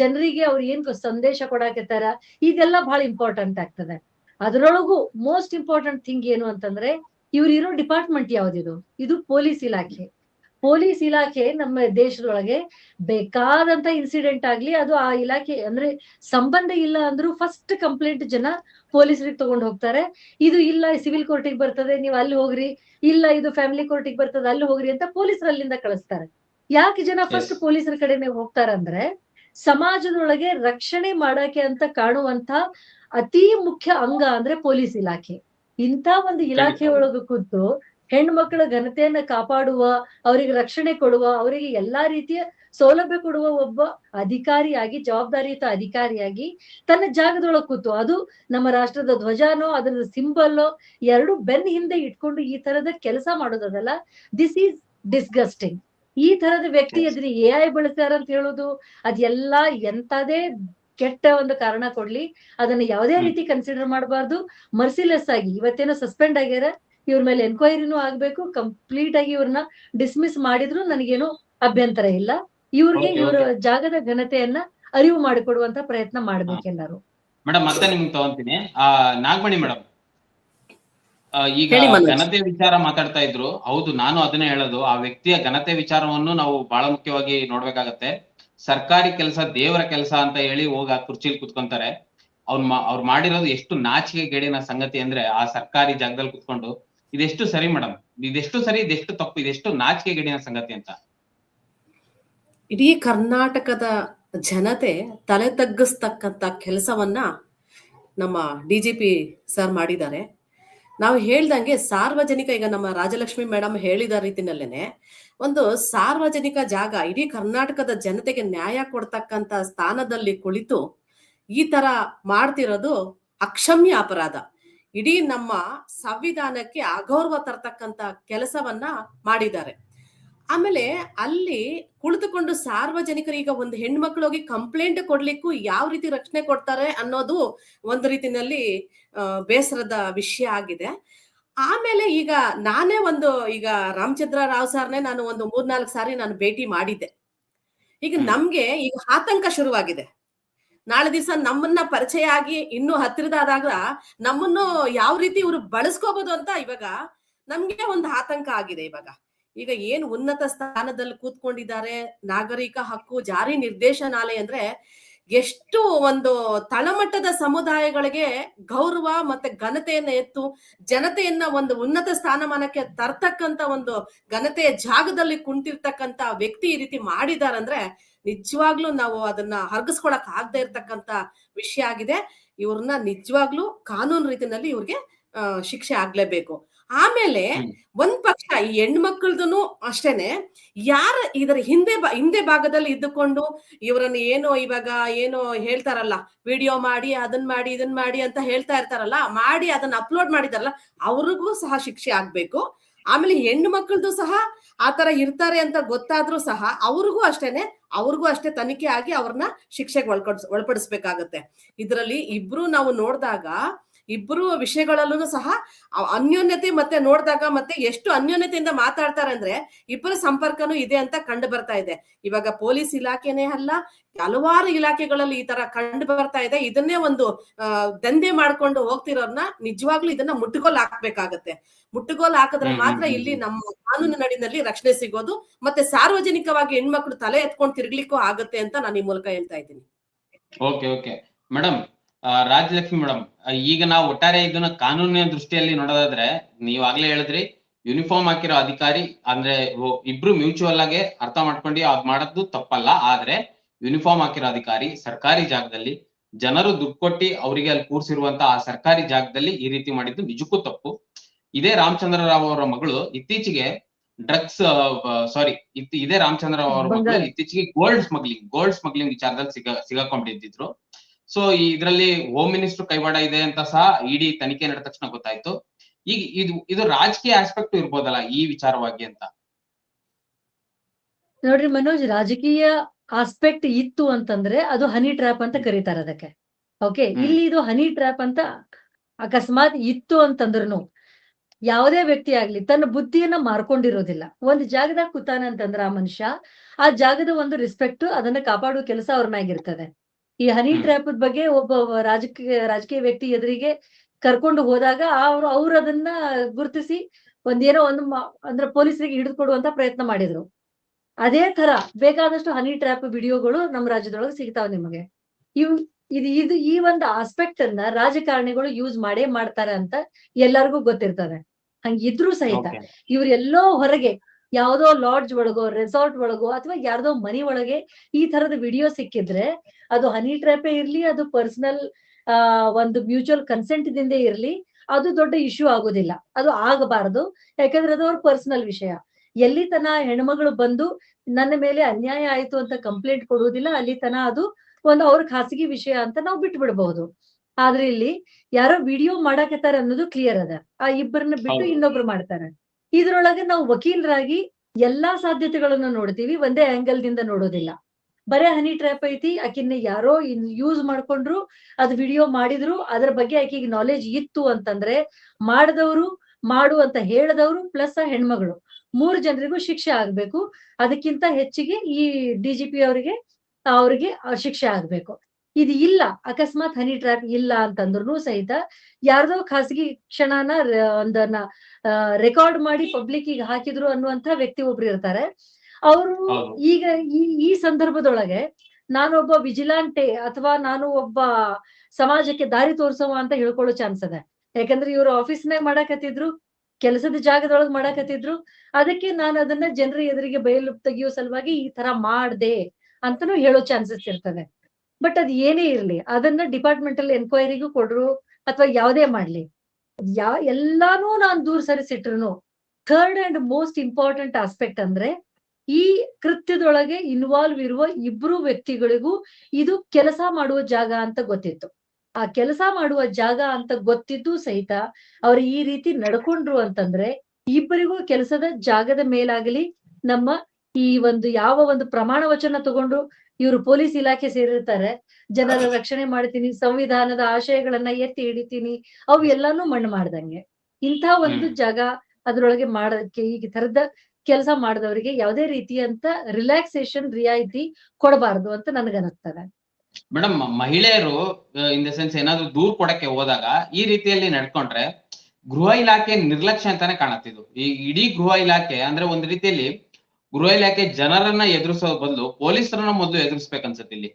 Speaker 2: ಜನರಿಗೆ ಅವ್ರು ಏನ್ ಸಂದೇಶ ಕೊಡಾಕತ್ತಾರ, ಇದೆಲ್ಲ ಬಹಳ ಇಂಪಾರ್ಟೆಂಟ್ ಆಗ್ತದೆ. ಅದರೊಳಗೂ ಮೋಸ್ಟ್ ಇಂಪಾರ್ಟೆಂಟ್ ಥಿಂಗ್ ಏನು ಅಂತಂದ್ರೆ ಇವ್ರು ಇರೋ ಡಿಪಾರ್ಟ್ಮೆಂಟ್ ಯಾವ್ದಿದು? ಇದು ಪೊಲೀಸ್ ಇಲಾಖೆ. ಪೊಲೀಸ್ ಇಲಾಖೆ ನಮ್ಮ ದೇಶದೊಳಗೆ ಬೇಕಾದಂತ ಇನ್ಸಿಡೆಂಟ್ ಆಗ್ಲಿ ಅದು ಆ ಇಲಾಖೆ ಅಂದ್ರೆ ಸಂಬಂಧ ಇಲ್ಲ ಅಂದ್ರೂ ಫಸ್ಟ್ ಕಂಪ್ಲೇಂಟ್ ಜನ ಪೊಲೀಸರಿಗೆ ತಗೊಂಡ್ ಹೋಗ್ತಾರೆ. ಇದು ಇಲ್ಲ ಸಿವಿಲ್ ಕೋರ್ಟಿಗೆ ಬರ್ತದೆ ನೀವು ಅಲ್ಲಿ ಹೋಗ್ರಿ. ಇಲ್ಲ ಇದು ಫ್ಯಾಮಿಲಿ ಕೋರ್ಟಿಗೆ ಬರ್ತದೆ ಅಲ್ಲಿ ಹೋಗ್ರಿ ಅಂತ ಪೊಲೀಸರು ಅಲ್ಲಿಂದ ಕಳಿಸ್ತಾರೆ. ಯಾಕೆ ಜನ ಫಸ್ಟ್. ಪೊಲೀಸರ ಕಡೆನೆ ಹೋಗ್ತಾರಂದ್ರೆ ಸಮಾಜದೊಳಗೆ ರಕ್ಷಣೆ ಮಾಡಕ್ಕೆ ಅಂತ ಕಾಣುವಂತ ಅತಿ ಮುಖ್ಯ ಅಂಗ ಅಂದ್ರೆ ಪೊಲೀಸ್ ಇಲಾಖೆ. ಇಂಥ ಒಂದು ಇಲಾಖೆ ಒಳಗೆ ಕೂತು ಹೆಣ್ಮಕ್ಳ ಘನತೆಯನ್ನ ಕಾಪಾಡುವ ಅವರಿಗೆ ರಕ್ಷಣೆ ಕೊಡುವ ಅವರಿಗೆ ಎಲ್ಲಾ ರೀತಿಯ ಸೌಲಭ್ಯ ಕೊಡುವ ಒಬ್ಬ ಅಧಿಕಾರಿಯಾಗಿ ಜವಾಬ್ದಾರಿಯುತ ಅಧಿಕಾರಿಯಾಗಿ ತನ್ನ ಜಾಗದೊಳಗೆ ಕೂತು. ಅದು ನಮ್ಮ ರಾಷ್ಟ್ರದ ಧ್ವಜಾನೋ ಅದರ ಸಿಂಬಲ್ಲೋ ಎರಡು ಬೆನ್ ಹಿಂದೆ ಇಟ್ಕೊಂಡು ಈ ತರದ ಕೆಲಸ ಮಾಡೋದಲ್ಲ ದಿಸ್ ಈಸ್ ಡಿಸ್ಗಸ್ಟಿಂಗ್ ಈ ತರದ ವ್ಯಕ್ತಿ. ಅದನ್ನ ಎ ಐ ಬಳಸ್ತಾರ ಅಂತ ಹೇಳೋದು ಅದೆಲ್ಲಾ ಎಂತದೇ ಕೆಟ್ಟ ಒಂದು ಕಾರಣ ಕೊಡ್ಲಿ. ಅದನ್ನ ಯಾವುದೇ ರೀತಿ ಕನ್ಸಿಡರ್ ಮಾಡಬಾರ್ದು. ಮರ್ಸಿಲೆಸ್ ಆಗಿ. ಇವತ್ತೇನೋ ಸಸ್ಪೆಂಡ್ ಆಗ್ಯಾರ. ಇವ್ರ ಮೇಲೆ ಎನ್ಕ್ವೈರಿನೂ ಆಗ್ಬೇಕು ಕಂಪ್ಲೀಟ್ ಆಗಿ ಇವ್ರನ್ನ ಡಿಸ್ಮಿಸ್ ಮಾಡಿದ್ರು ನನಗೇನು ಅಭ್ಯಂತರ ಇಲ್ಲ. ಇವ್ರಿಗೆ ಇವರ ಜಾಗದ ಘನತೆಯನ್ನ ಅರಿವು ಮಾಡಿಕೊಡುವಂತ ಪ್ರಯತ್ನ ಮಾಡ್ಬೇಕೆಲ್ಲರೂ
Speaker 1: ಮೇಡಮ್ ಮತ್ತೆ ನಿಮ್ಗೆ ತಗೊಂತೀನಿ. ಆ ನಾಗಮಣಿ ಮೇಡಮ್ ಈಗ ಘನತೆ ವಿಚಾರ ಮಾತಾಡ್ತಾ ಇದ್ರು. ಹೌದು ನಾನು ಅದನ್ನೇ ಹೇಳೋದು. ಆ ವ್ಯಕ್ತಿಯ ಘನತೆ ವಿಚಾರವನ್ನು ನಾವು ಬಹಳ ಮುಖ್ಯವಾಗಿ ನೋಡ್ಬೇಕಾಗತ್ತೆ. ಸರ್ಕಾರಿ ಕೆಲಸ ದೇವರ ಕೆಲಸ ಅಂತ ಹೇಳಿ ಹೋಗಿ ಆ ಕುರ್ಚಿಲಿ ಕುತ್ಕೊಂತಾರೆ. ಅವ್ರ ಮಾ ಅವ್ರು ಮಾಡಿರೋದು ಎಷ್ಟು ನಾಚಿಕೆ ಗೇಡಿನ ಸಂಗತಿ ಅಂದ್ರೆ ಆ ಸರ್ಕಾರಿ ಜಾಗದಲ್ಲಿ ಕುತ್ಕೊಂಡು ಇದೆಷ್ಟು ಸರಿ ಮೇಡಮ್ ಇದೆಷ್ಟು ಸರಿ, ಇದೆಷ್ಟು ತಪ್ಪು, ಇದೆಷ್ಟು ನಾಚಿಕೆ ಗಡಿನ ಸಂಗತಿ ಅಂತ?
Speaker 3: ಇಡೀ ಕರ್ನಾಟಕದ ಜನತೆ ತಲೆ ತಗ್ಗಿಸ್ತಕ್ಕಂತ ಕೆಲಸವನ್ನ ನಮ್ಮ ಡಿ ಜಿ ಪಿ ಸರ್ ಮಾಡಿದ್ದಾರೆ. ನಾವು ಹೇಳ್ದಂಗೆ ಸಾರ್ವಜನಿಕ, ಈಗ ನಮ್ಮ ರಾಜಲಕ್ಷ್ಮಿ ಮೇಡಮ್ ಹೇಳಿದ ರೀತಿನಲ್ಲೇನೆ, ಒಂದು ಸಾರ್ವಜನಿಕ ಜಾಗ, ಇಡೀ ಕರ್ನಾಟಕದ ಜನತೆಗೆ ನ್ಯಾಯ ಕೊಡ್ತಕ್ಕಂತ ಸ್ಥಾನದಲ್ಲಿ ಕುಳಿತು ಈ ತರ ಮಾಡ್ತಿರೋದು ಅಕ್ಷಮ್ಯ ಅಪರಾಧ. ಇಡೀ ನಮ್ಮ ಸಂವಿಧಾನಕ್ಕೆ ಅಗೌರವ ತರ್ತಕ್ಕಂತ ಕೆಲಸವನ್ನ ಮಾಡಿದ್ದಾರೆ. ಆಮೇಲೆ ಅಲ್ಲಿ ಕುಳಿತುಕೊಂಡು ಸಾರ್ವಜನಿಕರು ಈಗ ಒಂದು ಹೆಣ್ಮಕ್ಳು ಹೋಗಿ ಕಂಪ್ಲೇಂಟ್ ಕೊಡ್ಲಿಕ್ಕೂ ಯಾವ ರೀತಿ ರಕ್ಷಣೆ ಕೊಡ್ತಾರೆ ಅನ್ನೋದು ಒಂದು ರೀತಿನಲ್ಲಿ ಬೇಸರದ ವಿಷಯ ಆಗಿದೆ. ಆಮೇಲೆ ಈಗ ನಾನೇ ಒಂದು ಈಗ ರಾಮಚಂದ್ರ ರಾವ್ ಸರ್ನೇ ನಾನು ಒಂದು ಮೂರ್ನಾಲ್ಕು ಸಾರಿ ನಾನು ಭೇಟಿ ಮಾಡಿದ್ದೆ. ಈಗ. ನಮ್ಗೆ ಈಗ ಆತಂಕ ಶುರುವಾಗಿದೆ. ನಾಳೆ ದಿವಸ ನಮ್ಮನ್ನ ಪರಿಚಯ ಆಗಿ ಇನ್ನೂ ಹತ್ತಿರದಾದಾಗ ನಮ್ಮನ್ನು ಯಾವ ರೀತಿ ಇವರು ಬಳಸ್ಕೋಬಹುದು ಅಂತ ಇವಾಗ ನಮ್ಗೆ ಒಂದು ಆತಂಕ ಆಗಿದೆ ಇವಾಗ. ಈಗ ಏನ್ ಉನ್ನತ ಸ್ಥಾನದಲ್ಲಿ ಕೂತ್ಕೊಂಡಿದ್ದಾರೆ, ನಾಗರಿಕ ಹಕ್ಕು ಜಾರಿ ನಿರ್ದೇಶನಾಲಯ ಅಂದ್ರೆ ಎಷ್ಟು ಒಂದು ತಳಮಟ್ಟದ ಸಮುದಾಯಗಳಿಗೆ ಗೌರವ ಮತ್ತೆ ಘನತೆಯನ್ನ ಎತ್ತು, ಜನತೆಯನ್ನ ಒಂದು ಉನ್ನತ ಸ್ಥಾನಮಾನಕ್ಕೆ ತರ್ತಕ್ಕಂತ ಒಂದು ಘನತೆಯ ಜಾಗದಲ್ಲಿ ಕುಂತಿರ್ತಕ್ಕಂತ ವ್ಯಕ್ತಿ ಈ ರೀತಿ ಮಾಡಿದಾರಂದ್ರೆ ನಿಜವಾಗ್ಲೂ ನಾವು ಅದನ್ನ ಹರ್ಗಿಸ್ಕೊಳಕ್ ಆಗದೆ ಇರ್ತಕ್ಕಂತ ವಿಷಯ ಆಗಿದೆ. ಇವ್ರನ್ನ ನಿಜವಾಗ್ಲೂ ಕಾನೂನು ರೀತಿನಲ್ಲಿ ಇವ್ರಿಗೆ ಶಿಕ್ಷೆ ಆಗ್ಲೇಬೇಕು. ಆಮೇಲೆ. ಒಂದ್ ಪಕ್ಷ ಈ ಹೆಣ್ಮಕ್ಳದನು ಅಷ್ಟೇನೆ ಯಾರ ಇದರ ಹಿಂದೆ ಹಿಂದೆ ಭಾಗದಲ್ಲಿ ಇದ್ದುಕೊಂಡು ಇವರನ್ನ ಏನೋ ಇವಾಗ ಏನೋ ಹೇಳ್ತಾರಲ್ಲ ವಿಡಿಯೋ ಮಾಡಿ ಅದನ್ ಮಾಡಿ ಇದನ್ ಮಾಡಿ ಅಂತ ಹೇಳ್ತಾ ಇರ್ತಾರಲ್ಲ ಮಾಡಿ ಅದನ್ನ ಅಪ್ಲೋಡ್ ಮಾಡಿದಾರಲ್ಲ ಅವ್ರಿಗೂ ಸಹ ಶಿಕ್ಷೆ ಆಗ್ಬೇಕು. ಆಮೇಲೆ ಹೆಣ್ಣು ಮಕ್ಕಳದು ಸಹ ಆತರ ಇರ್ತಾರೆ ಅಂತ ಗೊತ್ತಾದ್ರೂ ಸಹ ಅವ್ರಿಗೂ ಅಷ್ಟೇನೆ ಅವ್ರಿಗೂ ಅಷ್ಟೇ ತನಿಖೆ ಆಗಿ ಅವ್ರನ್ನ ಶಿಕ್ಷೆಗೆ ಒಳಪಡಿಸ್ ಒಳಪಡಿಸ್ಬೇಕಾಗತ್ತೆ. ಇದರಲ್ಲಿ ಇಬ್ರು ನಾವು ನೋಡಿದಾಗ ಇಬ್ರು ವಿಷಯಗಳಲ್ಲೂ ಸಹ ಅನ್ಯೋನ್ಯತೆ ಮತ್ತೆ ನೋಡಿದಾಗ ಮತ್ತೆ ಎಷ್ಟು ಅನ್ಯೋನ್ಯತೆಯಿಂದ ಮಾತಾಡ್ತಾರೆ ಅಂದ್ರೆ ಇಬ್ಬರ ಸಂಪರ್ಕನೂ ಇದೆ ಅಂತ ಕಂಡು ಬರ್ತಾ ಇದೆ. ಇವಾಗ ಪೊಲೀಸ್ ಇಲಾಖೆನೇ ಅಲ್ಲ ಹಲವಾರು ಇಲಾಖೆಗಳಲ್ಲಿ ಈ ತರ ಕಂಡು ಬರ್ತಾ ಇದೆ. ಇದನ್ನೇ ಒಂದು ದಂಧೆ ಮಾಡ್ಕೊಂಡು ಹೋಗ್ತಿರೋರ್ನ ನಿಜವಾಗ್ಲೂ ಇದನ್ನ ಮುಟ್ಟುಗೋಲ್ ಹಾಕ್ಬೇಕಾಗತ್ತೆ. ಮುಟ್ಟುಗೋಲ್ ಹಾಕಿದ್ರೆ ಮಾತ್ರ ಇಲ್ಲಿ ನಮ್ಮ ಕಾನೂನು ನಡಿನಲ್ಲಿ ರಕ್ಷಣೆ ಸಿಗೋದು ಮತ್ತೆ ಸಾರ್ವಜನಿಕವಾಗಿ ಹೆಣ್ಮಕ್ಳು ತಲೆ ಎತ್ಕೊಂಡು ತಿರ್ಗ್ಲಿಕ್ಕೂ ಆಗತ್ತೆ ಅಂತ ನಾನು ಈ ಮೂಲಕ ಹೇಳ್ತಾ ಇದ್ದೀನಿ.
Speaker 1: Okay okay. Madam Rajalakshmi madam ಈಗ ನಾವು ಒಟ್ಟಾರೆ ಇದನ್ನ ಕಾನೂನಿನ ದೃಷ್ಟಿಯಲ್ಲಿ ನೋಡೋದಾದ್ರೆ ನೀವ್ ಆಗ್ಲೇ ಹೇಳಿದ್ರಿ ಯೂನಿಫಾರ್ಮ್ ಹಾಕಿರೋ ಅಧಿಕಾರಿ ಅಂದ್ರೆ ಇಬ್ರು ಮ್ಯೂಚುವಲ್ ಆಗಿ ಅರ್ಥ ಮಾಡ್ಕೊಂಡು ಅದ್ ಮಾಡೋದು ತಪ್ಪಲ್ಲ ಆದ್ರೆ ಯೂನಿಫಾರ್ಮ್ ಹಾಕಿರೋ ಅಧಿಕಾರಿ ಸರ್ಕಾರಿ ಜಾಗದಲ್ಲಿ ಜನರು ದುಡ್ಡು ಕೊಟ್ಟಿ ಅವರಿಗೆ ಅಲ್ಲಿ ಕೂರಿಸಿರುವಂತ ಆ ಸರ್ಕಾರಿ ಜಾಗದಲ್ಲಿ ಈ ರೀತಿ ಮಾಡಿದ್ದು ನಿಜಕ್ಕೂ ತಪ್ಪು ಇದೇ ರಾಮಚಂದ್ರ ರಾವ್ ಅವರ ಮಗಳು ಇತ್ತೀಚೆಗೆ ಡ್ರಗ್ಸ್ ಸಾರಿ ಇದೇ ರಾಮಚಂದ್ರ ರಾವ್ ಅವರ ಮಗಳು. ಇತ್ತೀಚೆಗೆ ಗೋಲ್ಡ್ ಸ್ಮಗ್ಲಿಂಗ್ ಗೋಲ್ಡ್ ಸ್ಮಗ್ಲಿಂಗ್ ವಿಚಾರದಲ್ಲಿ ಸಿಗ ಸಿಗಾಕೊಂಡಿದ್ದಿದ್ರು ಸೊ ಇದರಲ್ಲಿ ಹೋಮ್ ಮಿನಿಸ್ಟರ್ ಕೈವಾಡ ಇದೆ ಅಂತ ಸಹ ಇಡಿ ತನಿಖೆ ನಡೆದ ತಕ್ಷಣ ಗೊತ್ತಾಯ್ತು. ಈಗ ಇದು ಇದು ರಾಜಕೀಯ ಆಸ್ಪೆಕ್ಟ್ ಇರ್ಬೋದಲ್ಲ ಈ ವಿಚಾರವಾಗಿ ಅಂತ.
Speaker 2: ನೋಡ್ರಿ ಮನೋಜ್ ರಾಜಕೀಯ ಆಸ್ಪೆಕ್ಟ್ ಇತ್ತು ಅಂತಂದ್ರೆ ಅದು ಹನಿ ಟ್ರ್ಯಾಪ್ ಅಂತ ಕರೀತಾರೆ ಅದಕ್ಕೆ. ಓಕೆ ಇಲ್ಲಿ ಇದು ಹನಿ ಟ್ರ್ಯಾಪ್ ಅಂತ ಅಕಸ್ಮಾತ್ ಇತ್ತು ಅಂತಂದ್ರುನು ಯಾವುದೇ ವ್ಯಕ್ತಿ ಆಗ್ಲಿ ತನ್ನ ಬುದ್ಧಿಯನ್ನ ಮಾರ್ಕೊಂಡಿರೋದಿಲ್ಲ. ಒಂದ್ ಜಾಗದಾಗ ಕೂತಾನ ಅಂತಂದ್ರ ಆ ಮನುಷ್ಯ ಆ ಜಾಗದ ಒಂದು ರೆಸ್ಪೆಕ್ಟ್ ಅದನ್ನ ಕಾಪಾಡುವ ಕೆಲಸ ಅವ್ರ ಮ್ಯಾಗಿರ್ತದೆ. ಈ ಹನಿ. ಟ್ರ್ಯಾಪ್ ಬಗ್ಗೆ ಒಬ್ಬ ರಾಜಕೀಯ ರಾಜಕೀಯ ವ್ಯಕ್ತಿ ಎದುರಿಗೆ ಕರ್ಕೊಂಡು ಹೋದಾಗ ಅವ್ರು ಅವ್ರ ಅದನ್ನ ಗುರುತಿಸಿ ಒಂದೇನೋ ಒಂದು ಅಂದ್ರೆ ಪೊಲೀಸರಿಗೆ ಹಿಡಿದುಕೊಡುವಂತ ಪ್ರಯತ್ನ ಮಾಡಿದ್ರು ಅದೇ ತರ ಬೇಕಾದಷ್ಟು ಹನಿ ಟ್ರ್ಯಾಪ್ ವಿಡಿಯೋಗಳು ನಮ್ಮ ರಾಜ್ಯದೊಳಗೆ ಸಿಗ್ತಾವ ನಿಮಗೆ ಇವ್ ಇದು ಇದು ಈ ಒಂದು ಆಸ್ಪೆಕ್ಟ್ ಅನ್ನ ರಾಜಕಾರಣಿಗಳು ಯೂಸ್ ಮಾಡೇ ಮಾಡ್ತಾರೆ ಅಂತ ಎಲ್ಲರಿಗೂ ಗೊತ್ತಿರ್ತದೆ ಹಂಗಿದ್ರು ಸಹಿತ. ಇವ್ರೆಲ್ಲೋ ಹೊರಗೆ ಯಾವ್ದೋ ಲಾಡ್ಜ್ ಒಳಗೋ ರೆಸಾರ್ಟ್ ಒಳಗೋ ಅಥವಾ ಯಾರ್ದೋ ಮನಿ ಒಳಗೆ ಈ ತರದ ವಿಡಿಯೋ ಸಿಕ್ಕಿದ್ರೆ ಅದು ಹನಿ ಟ್ರ್ಯಾಪೇ ಇರ್ಲಿ ಅದು ಪರ್ಸನಲ್ ಆ ಒಂದು ಮ್ಯೂಚುವಲ್ ಕನ್ಸೆಂಟ್ ದಿಂದ ಇರ್ಲಿ ಅದು ದೊಡ್ಡ ಇಶ್ಯೂ ಆಗೋದಿಲ್ಲ. ಅದು ಆಗಬಾರದು. ಯಾಕಂದ್ರೆ ಅದು ಅವ್ರ ಪರ್ಸನಲ್ ವಿಷಯ. ಎಲ್ಲಿ ತನ ಹೆಣ್ಮಗಳು ಬಂದು ನನ್ನ ಮೇಲೆ ಅನ್ಯಾಯ ಆಯ್ತು ಅಂತ ಕಂಪ್ಲೇಂಟ್ ಕೊಡುವುದಿಲ್ಲ ಅಲ್ಲಿ ತನ ಅದು ಒಂದು ಅವ್ರ ಖಾಸಗಿ ವಿಷಯ ಅಂತ ನಾವು ಬಿಟ್ಟು ಬಿಡಬಹುದು ಆದ್ರೆ ಇಲ್ಲಿ ಯಾರೋ ವಿಡಿಯೋ ಮಾಡಾಕತ್ತಾರ ಅನ್ನೋದು ಕ್ಲಿಯರ್ ಅದ. ಆ ಇಬ್ಬರನ್ನ ಬಿಟ್ಟು. ಇನ್ನೊಬ್ರು ಮಾಡ್ತಾರೆ. ಇದ್ರೊಳಗೆ ನಾವು ವಕೀಲರಾಗಿ ಎಲ್ಲಾ ಸಾಧ್ಯತೆಗಳನ್ನು ನೋಡ್ತೀವಿ, ಒಂದೇ ಆಂಗಲ್ ದಿಂದ ನೋಡೋದಿಲ್ಲ. ಬರೇ ಹನಿ ಟ್ರ್ಯಾಪ್ ಐತಿ, ಆಕಿನ್ನ ಯಾರೋ ಯೂಸ್ ಮಾಡ್ಕೊಂಡ್ರು, ಅದ್ ವಿಡಿಯೋ ಮಾಡಿದ್ರು, ಅದ್ರ ಬಗ್ಗೆ ಆಕಿಗೆ ನಾಲೆಜ್ ಇತ್ತು ಅಂತಂದ್ರೆ ಮಾಡಿದವರು, ಮಾಡು ಅಂತ ಹೇಳದವರು ಪ್ಲಸ್ ಆ ಹೆಣ್ಮಗಳು. ಮೂರು ಜನರಿಗೂ ಶಿಕ್ಷೆ ಆಗ್ಬೇಕು, ಅದಕ್ಕಿಂತ ಹೆಚ್ಚಿಗೆ ಈ ಡಿಜಿಪಿ ಅವರಿಗೆ, ಅವ್ರಿಗೆ ಆ ಶಿಕ್ಷೆ ಆಗ್ಬೇಕು. ಇದು ಇಲ್ಲ, ಅಕಸ್ಮಾತ್ ಹನಿ ಟ್ರ್ಯಾಪ್ ಇಲ್ಲ ಅಂತಂದ್ರು ಸಹಿತ ಯಾರ್ದೋ ಖಾಸಗಿ ಕ್ಷಣನ ಒಂದನ್ನ ರೆಕಾರ್ಡ್ ಮಾಡಿ ಪಬ್ಲಿಕ್ ಈಗ ಹಾಕಿದ್ರು ಅನ್ನುವಂತ ವ್ಯಕ್ತಿ ಒಬ್ರು ಇರ್ತಾರೆ. ಅವರು ಈಗ ಈ ಈ ಸಂದರ್ಭದೊಳಗೆ ನಾನೊಬ್ಬ ವಿಜಿಲಾಂಟೆ ಅಥವಾ ನಾನು ಒಬ್ಬ ಸಮಾಜಕ್ಕೆ ದಾರಿ ತೋರಿಸುವ ಅಂತ ಹೇಳ್ಕೊಳ್ಳೋ ಚಾನ್ಸ್ ಅದ ಯಾಕಂದ್ರೆ ಇವರು ಆಫೀಸ್ನಾಗ ಮಾಡಾಕತ್ತಿದ್ರು ಕೆಲಸದ ಜಾಗದೊಳಗೆ ಮಾಡಾಕತ್ತಿದ್ರು. ಅದಕ್ಕೆ ನಾನು ಅದನ್ನ ಜನರ ಎದುರಿಗೆ ಬಯಲು ತೆಗಿಯೋ ಸಲುವಾಗಿ ಈ ತರ ಮಾಡ್ದೆ ಅಂತಾನು ಹೇಳೋ ಚಾನ್ಸಸ್ ಇರ್ತದೆ ಬಟ್ ಅದ್ ಏನೇ ಇರ್ಲಿ ಅದನ್ನ ಡಿಪಾರ್ಟ್ಮೆಂಟಲ್ ಎನ್ಕ್ವೈರಿಗೂ ಕೊಡ್ರು ಅಥವಾ ಯಾವುದೇ ಮಾಡ್ಲಿ. ಯಾ ಎಲ್ಲಾನು ನಾನ್ ದೂರ ಸರಿಸಿಟ್ರು third and most important aspect ಅಂದ್ರೆ ಈ ಕೃತ್ಯದೊಳಗೆ ಇನ್ವಾಲ್ವ್ ಇರುವ ಇಬ್ರು ವ್ಯಕ್ತಿಗಳಿಗೂ ಇದು ಕೆಲಸ ಮಾಡುವ ಜಾಗ ಅಂತ ಗೊತ್ತಿತ್ತು. ಆ ಕೆಲಸ ಮಾಡುವ ಜಾಗ ಅಂತ ಗೊತ್ತಿದ್ದು ಸಹಿತ ಅವ್ರು ಈ ರೀತಿ ನಡ್ಕೊಂಡ್ರು ಅಂತಂದ್ರೆ ಇಬ್ಬರಿಗೂ ಕೆಲಸದ ಜಾಗದ ಮೇಲಾಗಲಿ ನಮ್ಮ ಈ ಒಂದು ಯಾವ ಒಂದು ಪ್ರಮಾಣ ವಚನ ತಗೊಂಡು ಇವರು ಪೊಲೀಸ್ ಇಲಾಖೆ ಸೇರಿರ್ತಾರೆ. ಜನರ ರಕ್ಷಣೆ ಮಾಡ್ತೀನಿ ಸಂವಿಧಾನದ ಆಶಯಗಳನ್ನ ಎತ್ತಿ ಹಿಡಿತೀನಿ ಅವು ಎಲ್ಲಾನು ಮಣ್ಣು ಮಾಡ್ದಂಗೆ. ಇಂಥ ಒಂದು. ಜಾಗ ಅದ್ರೊಳಗೆ ಮಾಡೋದಕ್ಕೆ ಈ ತರದ ಕೆಲಸ ಮಾಡಿದವರಿಗೆ ಯಾವುದೇ ರೀತಿಯಂತ ರಿಲ್ಯಾಕ್ಸೇಷನ್ ರಿಯಾಯಿತಿ ಕೊಡಬಾರದು ಅಂತ ನನಗನ್ನಿಸ್ತದೆ.
Speaker 1: ಮೇಡಮ್ ಮಹಿಳೆಯರು ಇನ್ ದ ಸೆನ್ಸ್ ಏನಾದ್ರು ದೂರ್ ಕೊಡಕ್ಕೆ ಹೋದಾಗ ಈ ರೀತಿಯಲ್ಲಿ ನಡ್ಕೊಂಡ್ರೆ ಗೃಹ ಇಲಾಖೆ ನಿರ್ಲಕ್ಷ್ಯ ಅಂತಾನೆ ಕಾಣತ್ತಿದ್ದು. ಈ ಇಡೀ ಗೃಹ ಇಲಾಖೆ ಅಂದ್ರೆ ಒಂದ್ ರೀತಿಯಲ್ಲಿ ಗೃಹ ಇಲಾಖೆ ಜನರನ್ನ ಎದುರಿಸೋ ಬದಲು ಪೊಲೀಸರನ್ನ ಮೊದಲು ಎದುರಿಸ್ಬೇಕನ್ಸತ್ತೆ ಇಲ್ಲಿ.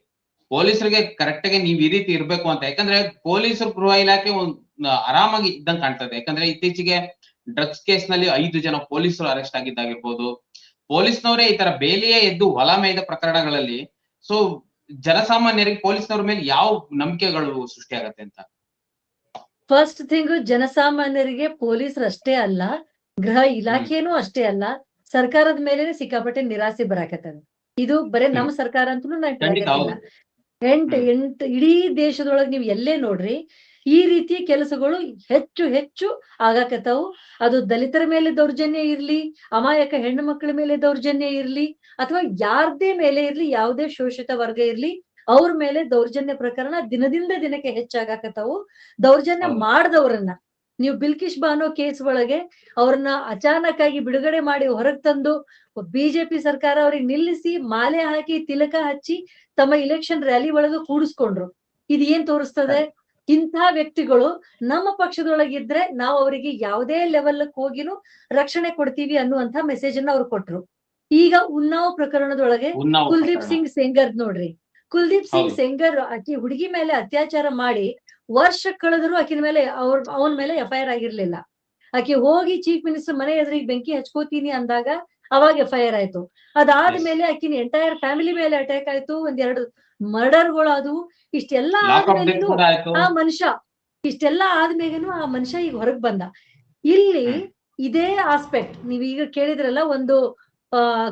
Speaker 1: ಪೊಲೀಸರಿಗೆ ಕರೆಕ್ಟ್ ಆಗಿ ನೀವ್ ಈ ರೀತಿ ಇರ್ಬೇಕು ಅಂತ. ಯಾಕಂದ್ರೆ ಪೊಲೀಸರು ಗೃಹ ಇಲಾಖೆ ಒಂದ್ ಆರಾಮಾಗಿ ಇದ್ದಂಗೆ ಕಾಣ್ತದೆ. ಯಾಕಂದ್ರೆ ಇತ್ತೀಚೆಗೆ ಡ್ರಗ್ಸ್ ಕೇಸ್ನಲ್ಲಿ ಐದು ಜನ ಪೊಲೀಸರು ಅರೆಸ್ಟ್ ಆಗಿದ್ದಾಗಿರ್ಬೋದು. ಪೊಲೀಸ್ನವರೇ ಈ ತರ ಬೇಲಿಯೇ ಎದ್ದು ಹೊಲ ಮೇಯ್ದ ಪ್ರಕರಣಗಳಲ್ಲಿ, ಸೊ ಜನಸಾಮಾನ್ಯರಿಗೆ ಪೊಲೀಸ್ನವ್ರ ಮೇಲೆ ಯಾವ ನಂಬಿಕೆಗಳು ಸೃಷ್ಟಿ ಆಗತ್ತೆ ಅಂತ?
Speaker 2: ಫಸ್ಟ್ ಥಿಂಗ್ ಜನಸಾಮಾನ್ಯರಿಗೆ ಪೊಲೀಸರು ಅಷ್ಟೇ ಅಲ್ಲ, ಗೃಹ ಇಲಾಖೆನೂ ಅಷ್ಟೇ ಅಲ್ಲ ಸರ್ಕಾರದ ಮೇಲೆ ಸಿಕ್ಕಾಪಟ್ಟೆ ನಿರಾಸೆ ಬರಾಕತ್ತದ. ಇದು ಬರೇ ನಮ್ಮ ಸರ್ಕಾರ ಅಂತಲೂ ನಾ. ಎಂಟ್. ಎಂಟ್ ಇಡೀ ದೇಶದೊಳಗೆ ನೀವು ಎಲ್ಲೇ ನೋಡ್ರಿ ಈ ರೀತಿಯ ಕೆಲಸಗಳು ಹೆಚ್ಚು ಹೆಚ್ಚು ಆಗಾಕತ್ತಾವು. ಅದು ದಲಿತರ ಮೇಲೆ ದೌರ್ಜನ್ಯ ಇರ್ಲಿ ಅಮಾಯಕ ಹೆಣ್ಣು ಮಕ್ಕಳ ಮೇಲೆ ದೌರ್ಜನ್ಯ ಇರ್ಲಿ ಅಥವಾ ಯಾರ್ದೇ ಮೇಲೆ ಇರ್ಲಿ ಯಾವುದೇ ಶೋಷಿತ ವರ್ಗ ಇರ್ಲಿ ಅವ್ರ ಮೇಲೆ ದೌರ್ಜನ್ಯ ಪ್ರಕರಣ ದಿನದಿಂದ ದಿನಕ್ಕೆ ಹೆಚ್ಚಾಗಾಕತ್ತಾವು. ದೌರ್ಜನ್ಯ ಮಾಡದವರನ್ನ ನೀವು ಬಿಲ್ಕಿಶ್ ಬಾನೋ ಕೇಸ್ ಒಳಗೆ ಅವ್ರನ್ನ ಅಚಾನಕ್ ಆಗಿ ಬಿಡುಗಡೆ ಮಾಡಿ ಹೊರಗ್ ತಂದು ಬಿಜೆಪಿ ಸರ್ಕಾರ ಅವ್ರಿಗೆ ನಿಲ್ಲಿಸಿ ಮಾಲೆ ಹಾಕಿ ತಿಲಕ ಹಚ್ಚಿ ತಮ್ಮ ಇಲೆಕ್ಷನ್ ರ್ಯಾಲಿ ಒಳಗ ಕೂಡಿಸ್ಕೊಂಡ್ರು. ಇದು ಏನ್ ತೋರಿಸ್ತದೆ? ಇಂತಹ ವ್ಯಕ್ತಿಗಳು ನಮ್ಮ ಪಕ್ಷದೊಳಗಿದ್ರೆ ನಾವು ಅವರಿಗೆ ಯಾವುದೇ ಲೆವೆಲ್ ಹೋಗಿನೂ ರಕ್ಷಣೆ ಕೊಡ್ತೀವಿ ಅನ್ನುವಂತ ಮೆಸೇಜ್ ಅನ್ನ ಅವ್ರು ಕೊಟ್ರು. ಈಗ ಉನ್ನಾವ್ ಪ್ರಕರಣದೊಳಗೆ ಕುಲ್ದೀಪ್ ಸಿಂಗ್ ಸೆಂಗರ್ ನೋಡ್ರಿ. ಕುಲ್ದೀಪ್ ಸಿಂಗ್. ಸೆಂಗರ್ ಆಕಿ ಹುಡುಗಿ ಮೇಲೆ ಅತ್ಯಾಚಾರ ಮಾಡಿ ವರ್ಷ ಕಳೆದ್ರು ಆಕಿನ ಮೇಲೆ ಅವ್ರ ಅವನ ಮೇಲೆ ಎಫ್ ಐ ಆರ್ ಆಗಿರ್ಲಿಲ್ಲ. ಆಕಿ ಹೋಗಿ ಚೀಫ್ ಮಿನಿಸ್ಟರ್ ಮನೆ ಎದುರಿಗೆ ಬೆಂಕಿ ಹಚ್ಕೋತೀನಿ ಅಂದಾಗ ಅವಾಗ ಎಫ್ ಐ ಆರ್ ಆಯ್ತು ಅದಾದ್ಮೇಲೆ ಆಕಿನ ಎಂಟೈರ್ ಫ್ಯಾಮಿಲಿ ಮೇಲೆ ಅಟ್ಯಾಕ್ ಆಯ್ತು. ಒಂದೆರಡು ಮರ್ಡರ್ಗಳು ಅದು ಇಷ್ಟೆಲ್ಲ
Speaker 1: ಆಯ್ತು?
Speaker 2: ಆ ಮನುಷ್ಯ ಇಷ್ಟೆಲ್ಲ ಆದ್ಮೇಗನು ಆ ಮನುಷ್ಯ ಈಗ ಹೊರಗ್ ಬಂದ. ಇಲ್ಲಿ. ಇದೇ ಆಸ್ಪೆಕ್ಟ್ ನೀವ್ ಈಗ ಕೇಳಿದ್ರಲ್ಲ ಒಂದು